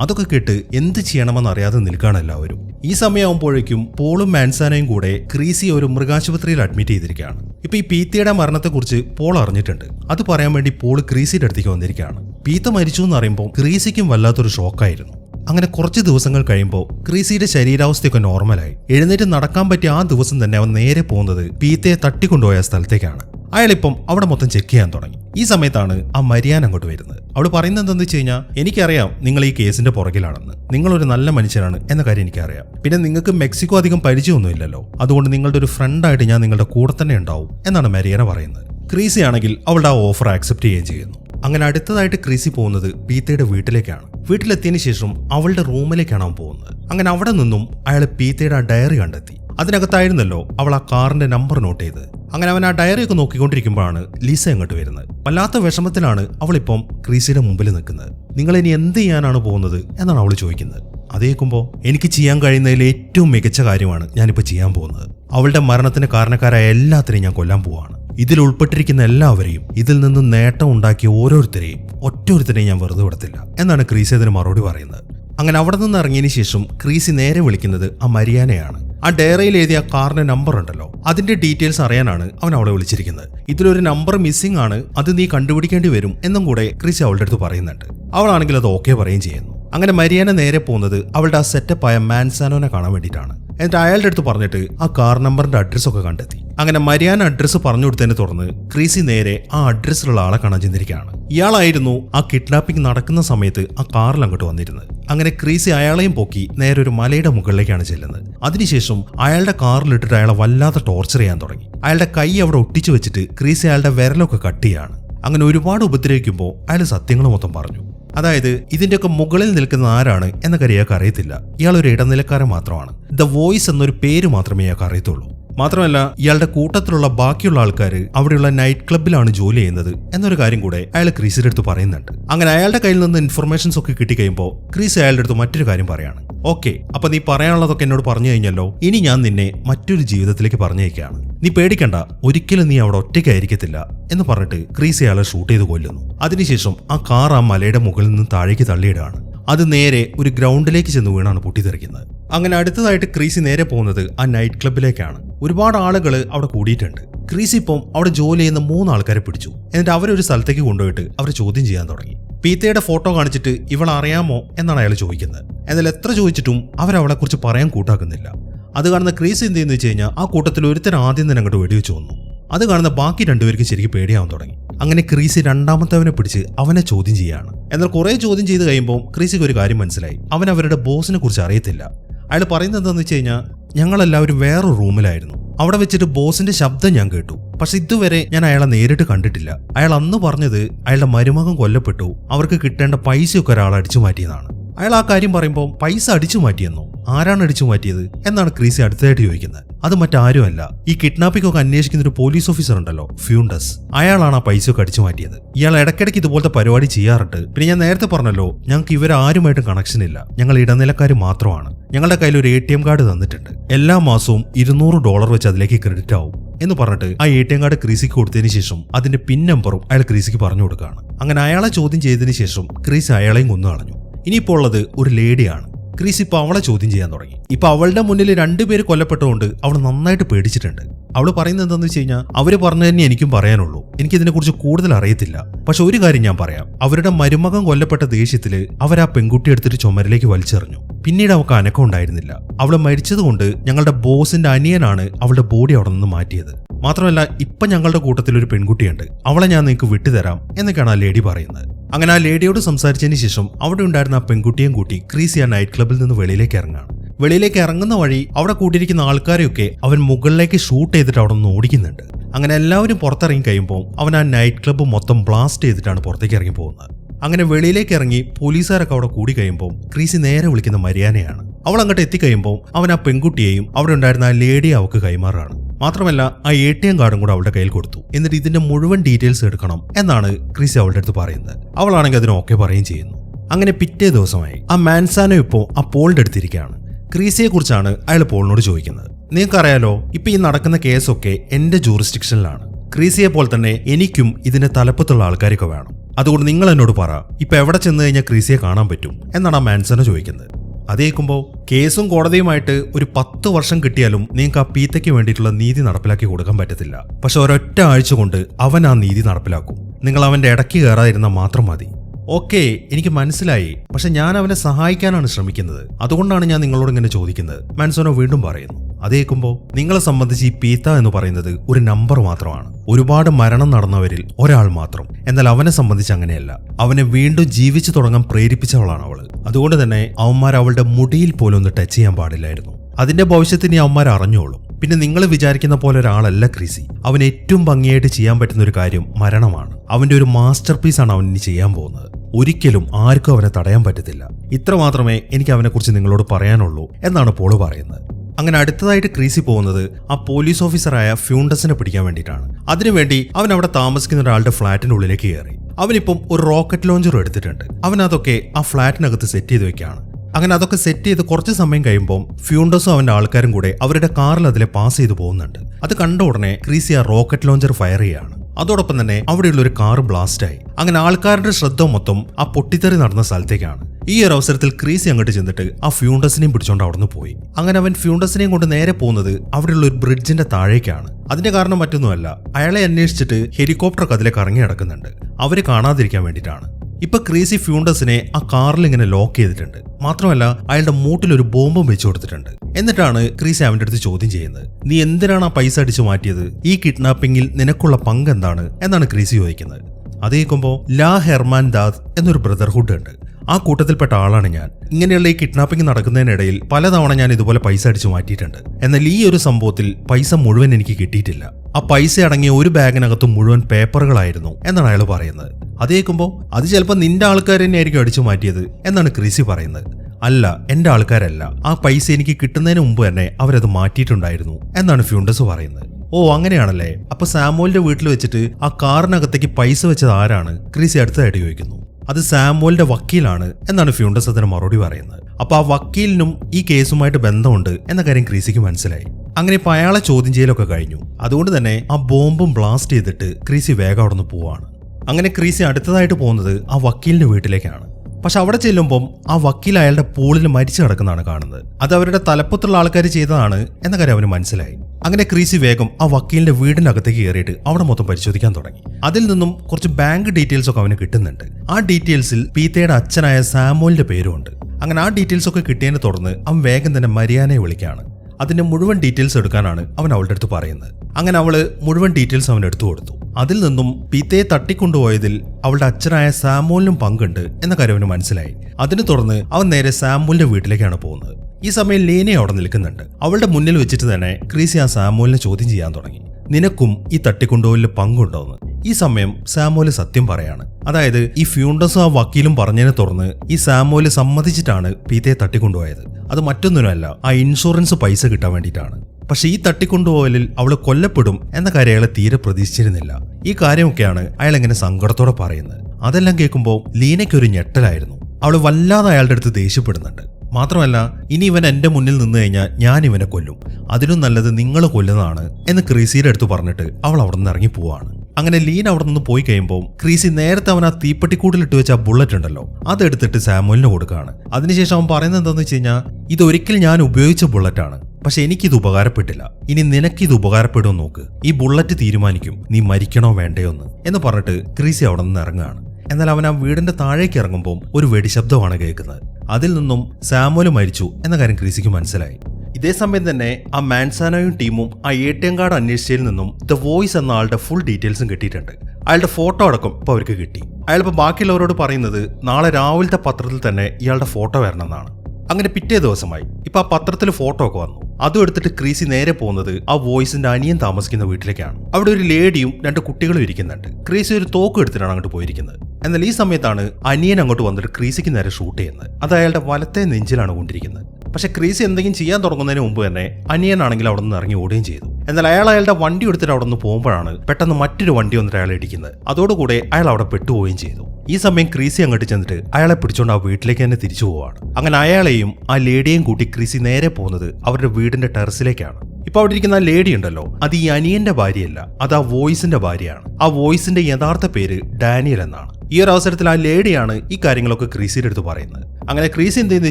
അതൊക്കെ കേട്ട് എന്ത് ചെയ്യണമെന്ന് അറിയാതെ നിൽക്കുകയാണ് എല്ലാവരും. ഈ സമയമാകുമ്പോഴേക്കും പോളും മാൻസാനയും കൂടെ ക്രീസി ഒരു മൃഗാശുപത്രിയിൽ അഡ്മിറ്റ് ചെയ്തിരിക്കുകയാണ്. ഇപ്പൊ ഈ പീത്തയുടെ മരണത്തെക്കുറിച്ച് പോൾ അറിഞ്ഞിട്ടുണ്ട്. അത് പറയാൻ വേണ്ടി പോൾ ക്രീസിയുടെ അടുത്തേക്ക് വന്നിരിക്കുകയാണ്. പീത്ത മരിച്ചു എന്ന് അറിയുമ്പോൾ ക്രീസിക്കും വല്ലാത്തൊരു ഷോക്കായിരുന്നു അങ്ങനെ കുറച്ച് ദിവസങ്ങൾ കഴിയുമ്പോൾ ക്രീസിയുടെ ശരീരാവസ്ഥയൊക്കെ നോർമലായി. എഴുന്നേറ്റ് നടക്കാൻ പറ്റിയ ആ ദിവസം തന്നെ അവൻ നേരെ പോകുന്നത് പീത്തയെ തട്ടിക്കൊണ്ടുപോയ സ്ഥലത്തേക്കാണ്. അയാളിപ്പം അവിടെ മൊത്തം ചെക്ക് ചെയ്യാൻ തുടങ്ങി. ഈ സമയത്താണ് ആ മരിയാൻ അങ്ങോട്ട് വരുന്നത്. അവൾ പറയുന്നത് എന്താണെന്ന് വെച്ച് കഴിഞ്ഞാൽ എനിക്കറിയാം നിങ്ങൾ ഈ കേസിന്റെ പുറകിലാണെന്ന്. നിങ്ങളൊരു നല്ല മനുഷ്യനാണ് എന്ന കാര്യം എനിക്കറിയാം. പിന്നെ നിങ്ങൾക്ക് മെക്സിക്കോ അധികം പരിചയമൊന്നുമില്ലല്ലോ. അതുകൊണ്ട് നിങ്ങളുടെ ഒരു ഫ്രണ്ടായിട്ട് ഞാൻ നിങ്ങളുടെ കൂടെ തന്നെ ഉണ്ടാവും എന്നാണ് മരിയാന പറയുന്നത്. ക്രീസി ആണെങ്കിൽ അവളുടെ ആ ഓഫർ ആക്സെപ്റ്റ് ചെയ്യുകയും ചെയ്യുന്നു. അങ്ങനെ അടുത്തതായിട്ട് ക്രീസി പോകുന്നത് പീത്തയുടെ വീട്ടിലേക്കാണ്. വീട്ടിലെത്തിയതിന് ശേഷം അവളുടെ റൂമിലേക്കാണ് അവൻ പോകുന്നത്. അങ്ങനെ അവിടെ നിന്നും അയാൾ പീത്തയുടെ ആ ഡയറി കണ്ടെത്തി. അതിനകത്തായിരുന്നല്ലോ അവൾ ആ കാറിന്റെ നമ്പർ നോട്ട് ചെയ്ത് അങ്ങനെ അവൻ ആ ഡയറി ഒക്കെ നോക്കിക്കൊണ്ടിരിക്കുമ്പോഴാണ് ലീസ അങ്ങോട്ട് വരുന്നത്. വല്ലാത്ത വിഷമത്തിലാണ് അവളിപ്പം ക്രീസിയുടെ മുമ്പിൽ നിൽക്കുന്നത്. നിങ്ങൾ ഇനി എന്ത് ചെയ്യാനാണ് പോകുന്നത് എന്നാണ് അവൾ ചോദിക്കുന്നത്. അതേക്കുമ്പോൾ എനിക്ക് ചെയ്യാൻ കഴിയുന്നതിൽ ഏറ്റവും മികച്ച കാര്യമാണ് ഞാനിപ്പോൾ ചെയ്യാൻ പോകുന്നത്. അവളുടെ മരണത്തിന് കാരണക്കാരായ എല്ലാത്തിനെയും ഞാൻ കൊല്ലാൻ പോവാണ്. ഇതിൽ ഉൾപ്പെട്ടിരിക്കുന്ന എല്ലാവരെയും ഇതിൽ നിന്നും നേട്ടം ഉണ്ടാക്കിയ ഓരോരുത്തരെയും ഒറ്റൊരുത്തരെയും ഞാൻ വെറുതെ വിടത്തില്ല എന്നാണ് ക്രീസ് ഇതിന് മറുപടി പറയുന്നത്. അങ്ങനെ അവിടെ നിന്ന് ഇറങ്ങിയതിന് ശേഷം ക്രീസി നേരെ വിളിക്കുന്നത് ആ മരിയാനയാണ്. ആ ഡയറിയിൽ എഴുതിയ ആ കാറിന്റെ നമ്പർ ഉണ്ടല്ലോ അതിന്റെ ഡീറ്റെയിൽസ് അറിയാനാണ് അവൻ അവളെ വിളിച്ചിരിക്കുന്നത്. ഇതിലൊരു നമ്പർ മിസ്സിംഗ് ആണ് അത് നീ കണ്ടുപിടിക്കേണ്ടി വരും എന്നും കൂടെ ക്രിസി അവളുടെ അടുത്ത് പറയുന്നുണ്ട്. അവളാണെങ്കിൽ അത് ഓക്കെ പറയുകയും ചെയ്യുന്നു. അങ്ങനെ മരിയാന നേരെ പോകുന്നത് അവളുടെ ആ സെറ്റപ്പായ മാൻസാനോനെ കാണാൻ വേണ്ടിയിട്ടാണ്. എന്നിട്ട് അയാളുടെ അടുത്ത് പറഞ്ഞിട്ട് ആ കാർ നമ്പറിന്റെ അഡ്രസ്സൊക്കെ കണ്ടെത്തി. അങ്ങനെ മരിയാന അഡ്രസ്സ് പറഞ്ഞു കൊടുത്തതിനെ തുടർന്ന് ക്രീസി നേരെ ആ അഡ്രസ്സിലുള്ള ആളെ കാണാൻ ചെന്നിരിക്കുകയാണ്. ഇയാളായിരുന്നു ആ കിഡ്നാപ്പിംഗ് നടക്കുന്ന സമയത്ത് ആ കാറിൽ അങ്ങോട്ട് വന്നിരുന്നത്. അങ്ങനെ ക്രീസി അയാളെയും പൊക്കി നേരെ ഒരു മലയുടെ മുകളിലേക്കാണ് ചെല്ലുന്നത്. അതിനുശേഷം അയാളുടെ കാറിലിട്ടിട്ട് അയാളെ വല്ലാതെ ടോർച്ചർ ചെയ്യാൻ തുടങ്ങി. അയാളുടെ കൈ അവിടെ ഒട്ടിച്ചു വെച്ചിട്ട് ക്രീസി അയാളുടെ വിരലൊക്കെ കട്ട് ചെയ്യാണ്. അങ്ങനെ ഒരുപാട് ഉപദ്രവിക്കുമ്പോൾ അയാൾ സത്യങ്ങൾ മൊത്തം പറഞ്ഞു. അതായത് ഇതിന്റെയൊക്കെ മുകളിൽ നിൽക്കുന്ന ആരാണ് എന്ന കാര്യം അറിയത്തില്ല. ഇയാൾ ഒരു ഇടനിലക്കാരൻ മാത്രമാണ്. ദ വോയിസ് എന്നൊരു പേര് മാത്രമേ ഇയാൾക്ക് അറിയത്തുള്ളൂ. മാത്രമല്ല ഇയാളുടെ കൂട്ടത്തിലുള്ള ബാക്കിയുള്ള ആൾക്കാർ അവിടെയുള്ള നൈറ്റ് ക്ലബ്ബിലാണ് ജോലി ചെയ്യുന്നത് എന്നൊരു കാര്യം കൂടെ അയാൾ ക്രീസിന്റെ അടുത്ത് പറയുന്നുണ്ട്. അങ്ങനെ അയാളുടെ കയ്യിൽ നിന്ന് ഇൻഫർമേഷൻസ് ഒക്കെ കിട്ടി കിട്ടിക്കഴിയുമ്പോൾ ക്രീസ് അയാളുടെ അടുത്ത് മറ്റൊരു കാര്യം പറയാണ്. ഓക്കെ അപ്പൊ നീ പറയാനുള്ളതൊക്കെ എന്നോട് പറഞ്ഞു കഴിഞ്ഞല്ലോ. ഇനി ഞാൻ നിന്നെ മറ്റൊരു ജീവിതത്തിലേക്ക് പറഞ്ഞേക്കാണ് നീ പേടിക്കണ്ട ഒരിക്കലും നീ അവിടെ ഒറ്റയ്ക്കായിരിക്കത്തില്ല എന്ന് പറഞ്ഞിട്ട് ക്രീസ് അയാളെ ഷൂട്ട് ചെയ്ത് കൊല്ലുന്നു. അതിനുശേഷം ആ കാർ ആ മലയുടെ മുകളിൽ നിന്ന് താഴേക്ക് തള്ളിയിടാണ് അത് നേരെ ഒരു ഗ്രൗണ്ടിലേക്ക് ചെന്ന് വീണാണ് പൊട്ടിത്തെറിക്കുന്നത്. അങ്ങനെ അടുത്തതായിട്ട് ക്രീസി നേരെ പോകുന്നത് ആ നൈറ്റ് ക്ലബിലേക്കാണ് ഒരുപാട് ആളുകൾ അവിടെ കൂടിയിട്ടുണ്ട്. ക്രീസി ഇപ്പം അവിടെ ജോലി ചെയ്യുന്ന മൂന്ന് ആൾക്കാരെ പിടിച്ചു. എന്നിട്ട് അവരെ ഒരു സ്ഥലത്തേക്ക് കൊണ്ടുപോയിട്ട് അവരെ ചോദ്യം ചെയ്യാൻ തുടങ്ങി. പീത്തയുടെ ഫോട്ടോ കാണിച്ചിട്ട് ഇവൾ അറിയാമോ എന്നാണ് അയാൾ ചോദിക്കുന്നത്. എന്നാൽ എത്ര ചോദിച്ചിട്ടും അവരവളെ കുറിച്ച് പറയാൻ കൂട്ടാക്കുന്നില്ല. അത് കാണുന്ന ക്രീസ് എന്ത് ചെയ്യുന്നു വെച്ച് കഴിഞ്ഞാൽ ആ കൂട്ടത്തിൽ ഒരുത്തൻ ആദ്യം തന്നെ അങ്ങോട്ട് വെടിവെച്ച് വന്നു. അത് കാണുന്ന ബാക്കി രണ്ടുപേർക്ക് ശരിക്കും പേടിയാവാൻ തുടങ്ങി. അങ്ങനെ ക്രീസി രണ്ടാമത്തവനെ പിടിച്ച് അവനെ ചോദ്യം ചെയ്യാണ്. എന്നാൽ കുറെ ചോദ്യം ചെയ്ത് കഴിയുമ്പോൾ ക്രീസിക്ക് ഒരു കാര്യം മനസ്സിലായി. അവൻ അവരുടെ ബോസിനെ കുറിച്ച് അറിയത്തില്ല. അയാൾ പറയുന്നത് എന്താണെന്ന് വെച്ച് കഴിഞ്ഞാൽ ഞങ്ങളെല്ലാവരും വേറൊരു റൂമിലായിരുന്നു. അവിടെ വെച്ചിട്ട് ബോസിന്റെ ശബ്ദം ഞാൻ കേട്ടു. പക്ഷെ ഇതുവരെ ഞാൻ അയാളെ നേരിട്ട് കണ്ടിട്ടില്ല. അയാൾ അന്ന് പറഞ്ഞത് അയാളുടെ മരുമകൻ കൊല്ലപ്പെട്ടു. അവർക്ക് കിട്ടേണ്ട പൈസയൊക്കെ ഒരാൾ അടിച്ചു മാറ്റിയതാണ്. അയാൾ ആ കാര്യം പറയുമ്പോൾ പൈസ അടിച്ചു മാറ്റിയെന്നോ? ആരാണ് അടിച്ചു മാറ്റിയത്? എന്നാണ് ക്രീസി അടുത്തതായിട്ട് ചോദിക്കുന്നത്. അത് മറ്റാരുമല്ല. ഈ കിഡ്നാപ്പിംഗ് ഒക്കെ അന്വേഷിക്കുന്ന ഒരു പോലീസ് ഓഫീസർ ഉണ്ടല്ലോ ഫ്യൂണ്ടസ്. അയാളാണ് ആ പൈസയൊക്കെ അടിച്ചു മാറ്റിയത്. ഇയാൾ ഇടയ്ക്കിടയ്ക്ക് ഇതുപോലത്തെ പരിപാടി ചെയ്യാറുണ്ട്. പിന്നെ ഞാൻ നേരത്തെ പറഞ്ഞല്ലോ ഞങ്ങൾക്ക് ഇവരാരുമായിട്ടും കണക്ഷൻ ഇല്ല. ഞങ്ങൾ ഇടനിലക്കാർ മാത്രമാണ്. ഞങ്ങളുടെ കയ്യിൽ ഒരു എ ടി എം കാർഡ് തന്നിട്ടുണ്ട്. എല്ലാ മാസവും ഇരുന്നൂറ് ഡോളർ വെച്ച് അതിലേക്ക് ക്രെഡിറ്റ് ആവും എന്ന് പറഞ്ഞിട്ട് ആ എ ടി എം കാർഡ് ക്രീസിക്ക് കൊടുത്തതിന് ശേഷം അതിന്റെ പിൻ നമ്പറും അയാൾ ക്രീസിക്ക് പറഞ്ഞു കൊടുക്കുകയാണ്. അങ്ങനെ അയാളെ ചോദ്യം ചെയ്തതിന് ശേഷം ക്രീസ് അയാളെയും കൊന്നു കളഞ്ഞു. ഇനിയിപ്പോൾ ഉള്ളത് ഒരു ലേഡിയാണ്. ക്രീസ് ഇപ്പൊ അവളെ ചോദ്യം ചെയ്യാൻ തുടങ്ങി. ഇപ്പൊ അവളുടെ മുന്നിൽ രണ്ടുപേര് കൊല്ലപ്പെട്ടുകൊണ്ട് അവൾ നന്നായിട്ട് പേടിച്ചിട്ടുണ്ട്. അവൾ പറയുന്നത് എന്താന്ന് വെച്ച് കഴിഞ്ഞാൽ അവർ പറഞ്ഞു തന്നെ എനിക്കും പറയാനുള്ളൂ. എനിക്ക് ഇതിനെക്കുറിച്ച് കൂടുതൽ അറിയത്തില്ല. പക്ഷെ ഒരു കാര്യം ഞാൻ പറയാം. അവരുടെ മരുമകൻ കൊല്ലപ്പെട്ട ദേഷ്യത്തിൽ അവർ ആ പെൺകുട്ടി എടുത്തിട്ട് ചുമരിലേക്ക് വലിച്ചെറിഞ്ഞു. പിന്നീട് അവൾക്ക് അനക്കം ഉണ്ടായിരുന്നില്ല. അവൾ മരിച്ചതുകൊണ്ട് ഞങ്ങളുടെ ബോസിന്റെ അനിയനാണ് അവളുടെ ബോഡി അവിടെ നിന്ന് മാറ്റിയത്. മാത്രമല്ല ഇപ്പൊ ഞങ്ങളുടെ കൂട്ടത്തിൽ ഒരു പെൺകുട്ടിയുണ്ട്. അവളെ ഞാൻ നിങ്ങൾക്ക് വിട്ടുതരാം എന്നൊക്കെയാണ് ആ ലേഡി പറയുന്നത്. അങ്ങനെ ആ ലേഡിയോട് സംസാരിച്ചതിന് ശേഷം അവിടെ ഉണ്ടായിരുന്ന ആ പെൺകുട്ടിയും കൂട്ടി ക്രീസിയ നൈറ്റ് ക്ലബിൽ നിന്ന് വെളിയിലേക്ക് ഇറങ്ങാണ് വെളിയിലേക്ക് ഇറങ്ങുന്ന വഴി അവിടെ കൂട്ടിയിരിക്കുന്ന ആൾക്കാരെയൊക്കെ അവൻ മുകളിലേക്ക് ഷൂട്ട് ചെയ്തിട്ട് അവിടെ നിന്ന് ഓടിക്കുന്നുണ്ട്. അങ്ങനെ എല്ലാവരും പുറത്തിറങ്ങി കഴിയുമ്പോൾ അവൻ ആ നൈറ്റ് ക്ലബ്ബ് മൊത്തം ബ്ലാസ്റ്റ് ചെയ്തിട്ടാണ് പുറത്തേക്ക് ഇറങ്ങി പോകുന്നത്. അങ്ങനെ വെളിയിലേക്ക് ഇറങ്ങി പോലീസുകാരൊക്കെ അവിടെ കൂടി കഴിയുമ്പോൾ ക്രീസി നേരെ വിളിക്കുന്ന മര്യാനയാണ്. അവൾ അങ്ങോട്ട് എത്തിക്കഴിയുമ്പോൾ അവൻ ആ പെൺകുട്ടിയെയും അവിടെ ഉണ്ടായിരുന്ന ആ ലേഡിയെ അവൾക്ക് കൈമാറാണ്. മാത്രമല്ല ആ എ ടി എം കാർഡും കൂടെ അവളുടെ കയ്യിൽ കൊടുത്തു. എന്നിട്ട് ഇതിന്റെ മുഴുവൻ ഡീറ്റെയിൽസ് എടുക്കണം എന്നാണ് ക്രിസി അവളുടെ അടുത്ത് പറയുന്നത്. അവളാണെങ്കിൽ അതിന് ഓക്കെ പറയുകയും ചെയ്യുന്നു. അങ്ങനെ പിറ്റേ ദിവസമായി ആ മാൻസാനോ ഇപ്പോൾ ആ പോളിന്റെ അടുത്തിരിക്കുകയാണ് ക്രീസിയെ കുറിച്ചാണ് അയാൾ പോളിനോട് ചോദിക്കുന്നത്. നിങ്ങൾക്കറിയാലോ ഇപ്പൊ ഈ നടക്കുന്ന കേസൊക്കെ എന്റെ ജൂറിസ്ഡിക്ഷനിലാണ് ക്രീസിയെ പോലെ തന്നെ എനിക്കും ഇതിന്റെ തലപ്പത്തുള്ള ആൾക്കാരൊക്കെ വേണം. അതുകൊണ്ട് നിങ്ങൾ എന്നോട് പറ ഇപ്പൊ എവിടെ ചെന്ന് കഴിഞ്ഞാൽ ക്രീസിയെ കാണാൻ പറ്റും എന്നാണ് ആ മാൻസനെ ചോദിക്കുന്നത്. അതേക്കുമ്പോൾ കേസും കോടതിയുമായിട്ട് ഒരു പത്ത് വർഷം കിട്ടിയാലും നിങ്ങൾക്ക് ആ പീത്തയ്ക്ക് വേണ്ടിയിട്ടുള്ള നീതി നടപ്പിലാക്കി കൊടുക്കാൻ പറ്റത്തില്ല. പക്ഷെ ഒരൊറ്റ ആഴ്ച കൊണ്ട് അവൻ ആ നീതി നടപ്പിലാക്കും. നിങ്ങൾ അവന്റെ ഇടയ്ക്ക് കയറാതിരുന്നാൽ മാത്രം മതി. ഓക്കെ എനിക്ക് മനസ്സിലായി. പക്ഷെ ഞാൻ അവനെ സഹായിക്കാനാണ് ശ്രമിക്കുന്നത്. അതുകൊണ്ടാണ് ഞാൻ നിങ്ങളോട് ഇങ്ങനെ ചോദിക്കുന്നത്. മാൻസോനോ വീണ്ടും പറയുന്നു. അതേക്കുമ്പോൾ നിങ്ങളെ സംബന്ധിച്ച് ഈ പീത്ത എന്ന് പറയുന്നത് ഒരു നമ്പർ മാത്രമാണ്. ഒരുപാട് മരണം നടന്നവരിൽ ഒരാൾ മാത്രം. എന്നാൽ അവനെ സംബന്ധിച്ച് അങ്ങനെയല്ല. അവനെ വീണ്ടും ജീവിച്ചു തുടങ്ങാൻ പ്രേരിപ്പിച്ചവളാണ് അവൾ അതുകൊണ്ട് തന്നെ അവന്മാർ അവളുടെ മുടിയിൽ പോലും ഒന്ന് ടച്ച് ചെയ്യാൻ പാടില്ലായിരുന്നു. അതിന്റെ ഭവിഷ്യത്തിന് ഈ അവന്മാർ അറിഞ്ഞോളും. പിന്നെ നിങ്ങൾ വിചാരിക്കുന്ന പോലെ ഒരാളല്ല ക്രിസി. അവൻ ഏറ്റവും ഭംഗിയായിട്ട് ചെയ്യാൻ പറ്റുന്ന ഒരു കാര്യം മരണമാണ്. അവന്റെ ഒരു മാസ്റ്റർ പീസാണ് അവൻ ഇനി ചെയ്യാൻ പോകുന്നത്. ഒരിക്കലും ആർക്കും അവനെ തടയാൻ പറ്റത്തില്ല. ഇത്ര മാത്രമേ എനിക്ക് അവനെക്കുറിച്ച് നിങ്ങളോട് പറയാനുള്ളൂ എന്നാണ് പോൾ പറയുന്നത്. അങ്ങനെ അടുത്തതായിട്ട് ക്രീസി പോകുന്നത് ആ പോലീസ് ഓഫീസറായ ഫ്യൂണ്ടസിനെ പിടിക്കാൻ വേണ്ടിയിട്ടാണ്. അതിനുവേണ്ടി അവൻ അവിടെ താമസിക്കുന്ന ഒരാളുടെ ഫ്ളാറ്റിന്റെ ഉള്ളിലേക്ക് കയറി. അവനിപ്പം ഒരു റോക്കറ്റ് ലോഞ്ചർ എടുത്തിട്ടുണ്ട്. അവൻ അതൊക്കെ ആ ഫ്ളാറ്റിനകത്ത് സെറ്റ് ചെയ്ത് വെക്കുകയാണ്. അങ്ങനെ അതൊക്കെ സെറ്റ് ചെയ്ത് കുറച്ച് സമയം കഴിയുമ്പോൾ ഫ്യൂണ്ടസും അവന്റെ ആൾക്കാരും കൂടെ അവരുടെ കാറിൽ അതിലെ പാസ് ചെയ്തു പോകുന്നുണ്ട്. അത് കണ്ട ഉടനെ ക്രീസി ആ റോക്കറ്റ് ലോഞ്ചർ ഫയർ ചെയ്യുകയാണ്. അതോടൊപ്പം തന്നെ അവിടെയുള്ള ഒരു കാർ ബ്ലാസ്റ്റായി അങ്ങനെ ആൾക്കാരുടെ ശ്രദ്ധ മൊത്തം ആ പൊട്ടിത്തെറി നടന്ന സ്ഥലത്തേക്കാണ്. ഈ ഒരു അവസരത്തിൽ ക്രീസി അങ്ങോട്ട് ചെന്നിട്ട് ആ ഫ്യൂണ്ടസിനെയും പിടിച്ചോണ്ട് അവിടുന്ന് പോയി. അങ്ങനെ അവൻ ഫ്യൂണ്ടസിനെയും കൊണ്ട് നേരെ പോകുന്നത് അവിടെയുള്ള ഒരു ബ്രിഡ്ജിന്റെ താഴേക്കാണ്. അതിന്റെ കാരണം മറ്റൊന്നുമല്ല അയാളെ അന്വേഷിച്ചിട്ട് ഹെലികോപ്റ്റർ കതിലേക്ക് ഇറങ്ങി നടക്കുന്നുണ്ട്. അവരെ കാണാതിരിക്കാൻ വേണ്ടിയിട്ടാണ്. ഇപ്പൊ ക്രീസി ഫ്യൂണ്ടസിനെ ആ കാറിൽ ഇങ്ങനെ ലോക്ക് ചെയ്തിട്ടുണ്ട്. മാത്രമല്ല അയാളുടെ മൂട്ടിൽ ഒരു ബോംബും വെച്ചു കൊടുത്തിട്ടുണ്ട്. എന്നിട്ടാണ് ക്രീസി അവന്റെ അടുത്ത് ചോദ്യം ചെയ്യുന്നത്. നീ എന്തിനാണ് ആ പൈസ അടിച്ചു മാറ്റിയത്? ഈ കിഡ്നാപ്പിംഗിൽ നിനക്കുള്ള പങ്ക് എന്താണ് എന്നാണ് ക്രീസി ചോദിക്കുന്നത്. അതേക്കുമ്പോൾ ലാ ഹെർമാൻ ദാദ് എന്നൊരു ബ്രദർഹുഡ് ഉണ്ട്. ആ കൂട്ടത്തിൽപ്പെട്ട ആളാണ് ഞാൻ. ഇങ്ങനെയുള്ള ഈ കിഡ്നാപ്പിംഗ് നടക്കുന്നതിനിടയിൽ പലതവണ ഞാൻ ഇതുപോലെ പൈസ അടിച്ചു മാറ്റിയിട്ടുണ്ട്. എന്നാൽ ഈ ഒരു സംഭവത്തിൽ പൈസ മുഴുവൻ എനിക്ക് കിട്ടിയിട്ടില്ല. ആ പൈസ അടങ്ങിയ ഒരു ബാഗിനകത്ത് മുഴുവൻ പേപ്പറുകളായിരുന്നു എന്നാണ് അയാൾ പറയുന്നത്. അത് കേൾക്കുമ്പോൾ അത് ചിലപ്പോൾ നിന്റെ ആൾക്കാർ തന്നെയായിരിക്കും അടിച്ചു മാറ്റിയത് എന്നാണ് ക്രിസി പറയുന്നത്. അല്ല എന്റെ ആൾക്കാരല്ല. ആ പൈസ എനിക്ക് കിട്ടുന്നതിന് മുമ്പ് തന്നെ അവരത് മാറ്റിയിട്ടുണ്ടായിരുന്നു എന്നാണ് ഫ്യൂണ്ടസ് പറയുന്നത്. ഓ അങ്ങനെയാണല്ലേ? അപ്പൊ സാമുവലിന്റെ വീട്ടിൽ വെച്ചിട്ട് ആ കാറിനകത്തേക്ക് പൈസ വെച്ചത് ആരാണ്? ക്രീസി അടുത്തതായിട്ട് ചോദിക്കുന്നു. അത് സാമുവലിന്റെ വക്കീലാണ് എന്നാണ് ഫ്യൂണ്ടസ് അതിന് മറുപടി പറയുന്നത്. അപ്പൊ ആ വക്കീലിനും ഈ കേസുമായിട്ട് ബന്ധമുണ്ട് എന്ന കാര്യം ക്രീസിക്ക് മനസ്സിലായി. അങ്ങനെ ഇപ്പൊ അയാളെ ചോദ്യം ചെയ്യലൊക്കെ കഴിഞ്ഞു. അതുകൊണ്ട് തന്നെ ആ ബോംബും ബ്ലാസ്റ്റ് ചെയ്തിട്ട് ക്രീസി വേഗം അവിടെ നിന്ന് പോവാണ്. അങ്ങനെ ക്രീസി അടുത്തതായിട്ട് പോകുന്നത് ആ വക്കീലിന്റെ വീട്ടിലേക്കാണ്. പക്ഷെ അവിടെ ചെല്ലുമ്പം ആ വക്കീൽ അയാളുടെ പൂളിൽ മരിച്ചു കിടക്കുന്നതാണ് കാണുന്നത്. അത് അവരുടെ തലപ്പത്തുള്ള ആൾക്കാർ ചെയ്തതാണ് എന്ന കാര്യം അവന് മനസ്സിലായി. അങ്ങനെ ക്രീസി വേഗം ആ വക്കീലിന്റെ വീടിനകത്തേക്ക് കയറിയിട്ട് അവിടെ മൊത്തം പരിശോധിക്കാൻ തുടങ്ങി. അതിൽ നിന്നും കുറച്ച് ബാങ്ക് ഡീറ്റെയിൽസ് ഒക്കെ അവന് കിട്ടുന്നുണ്ട്. ആ ഡീറ്റെയിൽസിൽ പീത്തയുടെ അച്ഛനായ സാമോലിന്റെ പേരുമുണ്ട് അങ്ങനെ ആ ഡീറ്റെയിൽസ് ഒക്കെ കിട്ടിയതിനെ തുടർന്ന് അവൻ വേഗം തന്നെ മരിയാനെ വിളിക്കുകയാണ്. അതിന്റെ മുഴുവൻ ഡീറ്റെയിൽസ് എടുക്കാനാണ് അവൻ അവളുടെ അടുത്ത് പറയുന്നത്. അങ്ങനെ അവൾ മുഴുവൻ ഡീറ്റെയിൽസ് അവൻ എടുത്തു കൊടുത്തു. അതിൽ നിന്നും പീത്തയെ തട്ടിക്കൊണ്ടുപോയതിൽ അവളുടെ അച്ഛനായ സാമൂലിനും പങ്കുണ്ട് എന്ന കാര്യം മനസ്സിലായി. അതിനെ തുടർന്ന് അവൻ നേരെ സാമൂലിന്റെ വീട്ടിലേക്കാണ് പോകുന്നത്. ഈ സമയം ലീനയെ അവിടെ നിൽക്കുന്നുണ്ട്. അവളുടെ മുന്നിൽ വെച്ചിട്ട് തന്നെ ക്രീസി ആ സാമൂലിനെ ചോദ്യം ചെയ്യാൻ തുടങ്ങി. നിനക്കും ഈ തട്ടിക്കൊണ്ടുപോകലിൽ പങ്കുണ്ടോന്ന്. ഈ സമയം സാമൂൽ സത്യം പറയാണ്. അതായത് ഈ ഫ്യൂണ്ടസും ആ വക്കീലും പറഞ്ഞതിനെ തുടർന്ന് ഈ സാമൂൽ സമ്മതിച്ചിട്ടാണ് പീത്തയെ തട്ടിക്കൊണ്ടുപോയത്. അത് മറ്റൊന്നിനുമല്ല ആ ഇൻഷുറൻസ് പൈസ കിട്ടാൻ വേണ്ടിയിട്ടാണ്. പക്ഷെ ഈ തട്ടിക്കൊണ്ടുപോകലിൽ അവൾ കൊല്ലപ്പെടും എന്ന കാര്യം അയാളെ തീരെ പ്രതീക്ഷിച്ചിരുന്നില്ല. ഈ കാര്യമൊക്കെയാണ് അയാൾ എങ്ങനെ സങ്കടത്തോടെ പറയുന്നത്. അതെല്ലാം കേൾക്കുമ്പോൾ ലീനയ്ക്കൊരു ഞെട്ടലായിരുന്നു. അവൾ വല്ലാതെ അയാളുടെ അടുത്ത് ദേഷ്യപ്പെടുന്നുണ്ട്. മാത്രമല്ല ഇനി ഇവൻ എന്റെ മുന്നിൽ നിന്ന് കഴിഞ്ഞാൽ ഞാൻ ഇവനെ കൊല്ലും. അതിലും നല്ലത് നിങ്ങൾ കൊല്ലുന്നതാണ് എന്ന് ക്രീസിയുടെ അടുത്ത് പറഞ്ഞിട്ട് അവൾ അവിടെ നിന്ന് ഇറങ്ങി പോവാണ്. അങ്ങനെ ലീൻ അവിടെ നിന്ന് പോയി കഴിയുമ്പോൾ ക്രീസി നേരത്തെ അവൻ ആ തീപ്പെട്ടിക്കൂടിലിട്ട് വെച്ച ആ ബുള്ളറ്റ് ഉണ്ടല്ലോ അതെടുത്തിട്ട് സാമുവലിന് കൊടുക്കുകയാണ് അതിനുശേഷം അവൻ പറയുന്നത് എന്താണെന്ന് വെച്ച് കഴിഞ്ഞാൽ ഇതൊരിക്കലും ഞാൻ ഉപയോഗിച്ച ബുള്ളറ്റാണ്. പക്ഷെ എനിക്കിത് ഉപകാരപ്പെട്ടില്ല. ഇനി നിനക്കിത് ഉപകാരപ്പെടുമോ നോക്ക്. ഈ ബുള്ളറ്റ് തീരുമാനിക്കും. നീ മരിക്കണോ വേണ്ടയോ എന്ന്. എന്ന് പറഞ്ഞിട്ട് ക്രീസി അവിടെ നിന്ന് ഇറങ്ങുകയാണ്. എന്നാൽ അവൻ ആ വീടിന്റെ താഴേക്ക് ഇറങ്ങുമ്പോൾ ഒരു വെടിശബ്ദമാണ് കേൾക്കുന്നത്. അതിൽ നിന്നും സാമുവൽ മരിച്ചു എന്ന കാര്യം ക്രീസിക്ക് മനസ്സിലായി. ഇതേ സമയം തന്നെ ആ മാൻസാനോയും ടീമും ആ എ ടി എം കാർഡ് അന്വേഷിച്ചതിൽ നിന്നും ദ വോയിസ് എന്ന ആളുടെ ഫുൾ ഡീറ്റെയിൽസും കിട്ടിയിട്ടുണ്ട്. അയാളുടെ ഫോട്ടോ അടക്കം ഇപ്പോൾ അവർക്ക് കിട്ടി. അയാൾ ഇപ്പോൾ ബാക്കിയുള്ളവരോട് പറയുന്നത് നാളെ രാവിലത്തെ പത്രത്തിൽ തന്നെ ഇയാളുടെ ഫോട്ടോ വരണമെന്നാണ്. അങ്ങനെ പിറ്റേ ദിവസമായി. ഇപ്പൊ ആ പത്രത്തിൽ ഫോട്ടോ ഒക്കെ വന്നു. അതും എടുത്തിട്ട് ക്രീസി നേരെ പോകുന്നത് ആ വോയിസിന്റെ അനിയൻ താമസിക്കുന്ന വീട്ടിലേക്കാണ്. അവിടെ ഒരു ലേഡിയും രണ്ട് കുട്ടികളും ഇരിക്കുന്നുണ്ട്. ക്രീസി ഒരു തോക്ക് എടുത്തിട്ടാണ് അങ്ങോട്ട് പോയിരിക്കുന്നത്. എന്നാൽ ഈ സമയത്താണ് അനിയൻ അങ്ങോട്ട് വന്നിട്ട് ക്രീസിക്ക് നേരെ ഷൂട്ട് ചെയ്യുന്നത്. അത് അയാളുടെ വലത്തെ നെഞ്ചിലാണ് കൊണ്ടിരിക്കുന്നത്. പക്ഷെ ക്രീസി എന്തെങ്കിലും ചെയ്യാൻ തുടങ്ങുന്നതിന് മുമ്പ് തന്നെ അനിയനാണെങ്കിൽ അവിടെ നിന്ന് ഇറങ്ങി ഓടുകയും ചെയ്തു. എന്നാൽ അയാൾ അയാളുടെ വണ്ടി എടുത്തിട്ട് അവിടെ നിന്ന് പോകുമ്പോഴാണ് പെട്ടെന്ന് മറ്റൊരു വണ്ടി വന്നിട്ട് അയാളെ ഇടിക്കുന്നത്. അതോടുകൂടെ അയാൾ അവിടെ പെട്ടുപോവുകയും ചെയ്തു. ഈ സമയം ക്രീസി അങ്ങോട്ട് ചെന്നിട്ട് അയാളെ പിടിച്ചുകൊണ്ട് ആ വീട്ടിലേക്ക് തന്നെ തിരിച്ചു പോവാണ് അങ്ങനെ അയാളെയും ആ ലേഡിയെയും കൂട്ടി ക്രീസി നേരെ പോകുന്നത് അവരുടെ വീടിന്റെ ടെറസിലേക്കാണ്. ഇപ്പൊ അവിടെ ഇരിക്കുന്ന ആ ലേഡി ഉണ്ടല്ലോ അത് ഈ അനിയന്റെ ഭാര്യയല്ല അത് ആ വോയിസിന്റെ ഭാര്യയാണ്. ആ വോയിസിന്റെ യഥാർത്ഥ പേര് ഡാനിയൽ എന്നാണ്. ഈ ഒരു അവസരത്തിൽ ആ ലേഡിയാണ് ഈ കാര്യങ്ങളൊക്കെ ക്രീസിയുടെ അടുത്ത് പറയുന്നത്. അങ്ങനെ ക്രീസി എന്ത് ചെയ്യുന്നത്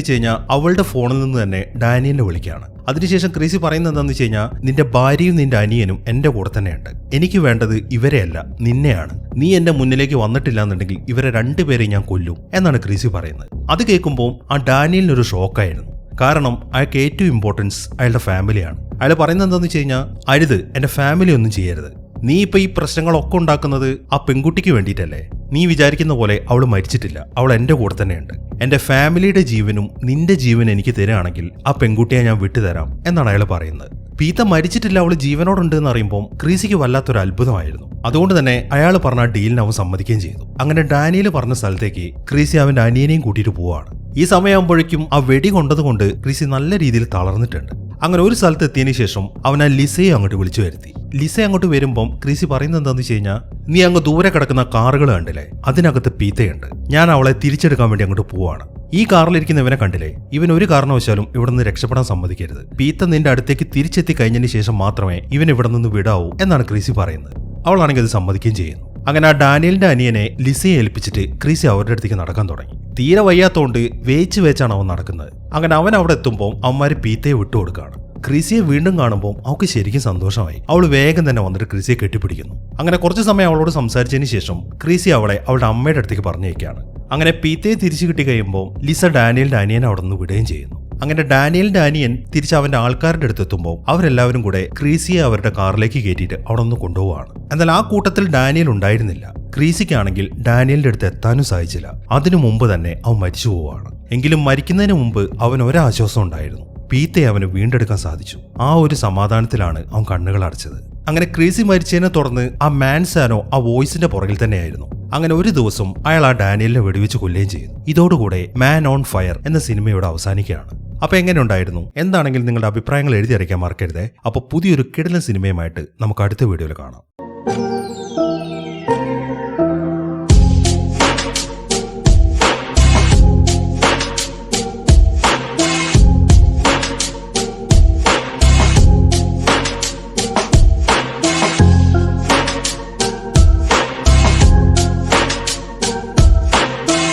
വെച്ച് കഴിഞ്ഞാൽ അവളുടെ ഫോണിൽ നിന്ന് തന്നെ ഡാനിയലിനെ വിളിക്കുകയാണ്. അതിനുശേഷം ക്രീസി പറയുന്നത് എന്താണെന്ന് വെച്ച് കഴിഞ്ഞാൽ നിന്റെ ഭാര്യയും നിന്റെ അനിയനും എന്റെ കൂടെ തന്നെയുണ്ട്. എനിക്ക് വേണ്ടത് ഇവരെയല്ല നിന്നെയാണ്. നീ എന്റെ മുന്നിലേക്ക് വന്നിട്ടില്ല എന്നുണ്ടെങ്കിൽ ഇവരെ രണ്ടുപേരെയും ഞാൻ കൊല്ലും എന്നാണ് ക്രീസി പറയുന്നത്. അത് കേൾക്കുമ്പോൾ ആ ഡാനിയലിനൊരു ഷോക്കായിരുന്നു. കാരണം അയാൾക്ക് ഏറ്റവും ഇമ്പോർട്ടൻസ് അയാളുടെ ഫാമിലിയാണ്. അയാൾ പറയുന്നത് എന്താണെന്ന് വെച്ച് കഴിഞ്ഞാൽ അരുത് എന്റെ ഫാമിലി ഒന്നും ചെയ്യരുത്. നീ ഇപ്പൊ ഈ പ്രശ്നങ്ങളൊക്കെ ഉണ്ടാക്കുന്നത് ആ പെൺകുട്ടിക്ക് വേണ്ടിയിട്ടല്ലേ? നീ വിചാരിക്കുന്ന പോലെ അവൾ മരിച്ചിട്ടില്ല. അവൾ എന്റെ കൂടെ തന്നെയുണ്ട്. എന്റെ ഫാമിലിയുടെ ജീവനും നിന്റെ ജീവൻ എനിക്ക് തരികയാണെങ്കിൽ ആ പെൺകുട്ടിയെ ഞാൻ വിട്ടുതരാം എന്നാണ് അയാൾ പറയുന്നത്. പീത്ത മരിച്ചിട്ടില്ല അവൾ ജീവനോടുണ്ട് എന്ന് അറിയുമ്പോൾ ക്രീസിക്ക് വല്ലാത്തൊരു അത്ഭുതമായിരുന്നു. അതുകൊണ്ട് തന്നെ അയാൾ പറഞ്ഞ ഡീലിന് അവൻ സമ്മതിക്കുകയും ചെയ്തു. അങ്ങനെ ഡാനിയൽ പറഞ്ഞ സ്ഥലത്തേക്ക് ക്രീസി അവന്റെ അനിയനെയും കൂട്ടിയിട്ട് പോവാണ്. ഈ സമയമാകുമ്പോഴേക്കും ആ വെടി കൊണ്ടതുകൊണ്ട് ക്രീസി നല്ല രീതിയിൽ തളർന്നിട്ടുണ്ട്. അങ്ങനെ ഒരു സ്ഥലത്ത് എത്തിയതിനു ശേഷം അവൻ ആ ലിസയെ അങ്ങോട്ട് വിളിച്ചു വരുത്തി. ലിസ അങ്ങോട്ട് വരുമ്പം ക്രീസി പറയുന്നത് എന്താണെന്ന് വെച്ച് കഴിഞ്ഞാൽ നീ അങ്ങ് ദൂരെ കിടക്കുന്ന കാറുകൾ കണ്ടില്ലേ? അതിനകത്ത് പീത്തയുണ്ട്. ഞാൻ അവളെ തിരിച്ചെടുക്കാൻ വേണ്ടി അങ്ങോട്ട് പോവാണ്. ഈ കാറിലിരിക്കുന്ന ഇവനെ കണ്ടില്ലേ? ഇവൻ ഒരു കാരണവശാലും ഇവിടെ നിന്ന് രക്ഷപ്പെടാൻ സമ്മതിക്കരുത്. പീത്ത നിന്റെ അടുത്തേക്ക് തിരിച്ചെത്തി കഴിഞ്ഞതിന് ശേഷം മാത്രമേ ഇവൻ ഇവിടെ നിന്ന് വിടാവൂ എന്നാണ് ക്രീസി പറയുന്നത്. അവളാണെങ്കിൽ അത് സമ്മതിക്കുകയും ചെയ്യുന്നു. അങ്ങനെ ആ ഡാനിയലിന്റെ അനിയനെ ലിസയെ ഏൽപ്പിച്ചിട്ട് ക്രീസി അവരുടെ അടുത്തേക്ക് നടക്കാൻ തുടങ്ങി. തീരെ വയ്യാത്തോണ്ട് വേച്ച് വേച്ചാണ് അവൻ നടക്കുന്നത്. അങ്ങനെ അവൻ അവിടെ എത്തുമ്പോൾ അവന്മാര് പീത്തയെ വിട്ടുകൊടുക്കുകയാണ്. ക്രിസിയെ വീണ്ടും കാണുമ്പോൾ അവൾക്ക് ശരിക്കും സന്തോഷമായി. അവൾ വേഗം തന്നെ വന്നിട്ട് ക്രിസിയെ കെട്ടിപ്പിടിക്കുന്നു. അങ്ങനെ കുറച്ച് സമയം അവളോട് സംസാരിച്ചതിന് ശേഷം ക്രിസി അവളെ അവളുടെ അമ്മയുടെ അടുത്തേക്ക് പറഞ്ഞേക്കാണ് അങ്ങനെ പീത്തയെ തിരിച്ചു കിട്ടി കഴിയുമ്പോൾ ലിസ ഡാനിയലിന്റെ അനിയനെ അവിടെ നിന്ന് വിടുകയും ചെയ്യുന്നു. അങ്ങനെ ഡാനിയലിന്റെ ഡാനിയൻ തിരിച്ച് അവന്റെ ആൾക്കാരുടെ അടുത്ത് എത്തുമ്പോൾ അവരെല്ലാവരും കൂടെ ക്രീസിയെ അവരുടെ കാറിലേക്ക് കയറ്റിയിട്ട് അവിടെ നിന്ന് കൊണ്ടുപോവാണ് എന്നാൽ ആ കൂട്ടത്തിൽ ഡാനിയൽ ഉണ്ടായിരുന്നില്ല. ക്രീസിക്കാണെങ്കിൽ ഡാനിയലിന്റെ അടുത്ത് എത്താനും സാധിച്ചില്ല. അതിനു മുമ്പ് തന്നെ അവൻ മരിച്ചു പോവുകയാണ്. എങ്കിലും മരിക്കുന്നതിന് മുമ്പ് അവൻ ഒരാശ്വാസം ഉണ്ടായിരുന്നു. പീത്തയെ അവന് വീണ്ടെടുക്കാൻ സാധിച്ചു. ആ ഒരു സമാധാനത്തിലാണ് അവൻ കണ്ണുകൾ അടച്ചത്. അങ്ങനെ ക്രീസി മരിച്ചതിനെ തുടർന്ന് ആ മാൻസാനോ ആ വോയിസിന്റെ പുറകിൽ തന്നെയായിരുന്നു. അങ്ങനെ ഒരു ദിവസം അയാൾ ആ ഡാനിയലിനെ വെടിവെച്ച് കൊല്ലുകയും ചെയ്തു. ഇതോടുകൂടെ മാൻ ഓൺ ഫയർ എന്ന സിനിമയോട് അവസാനിക്കുകയാണ്. അപ്പൊ എങ്ങനെ ഉണ്ടായിരുന്നു? എന്താണെങ്കിലും നിങ്ങളുടെ അഭിപ്രായങ്ങൾ എഴുതി അറിയിക്കാൻ മറക്കരുതേ. അപ്പൊ പുതിയൊരു കിടലൻ സിനിമയുമായിട്ട് നമുക്ക് അടുത്ത വീഡിയോയിൽ കാണാം.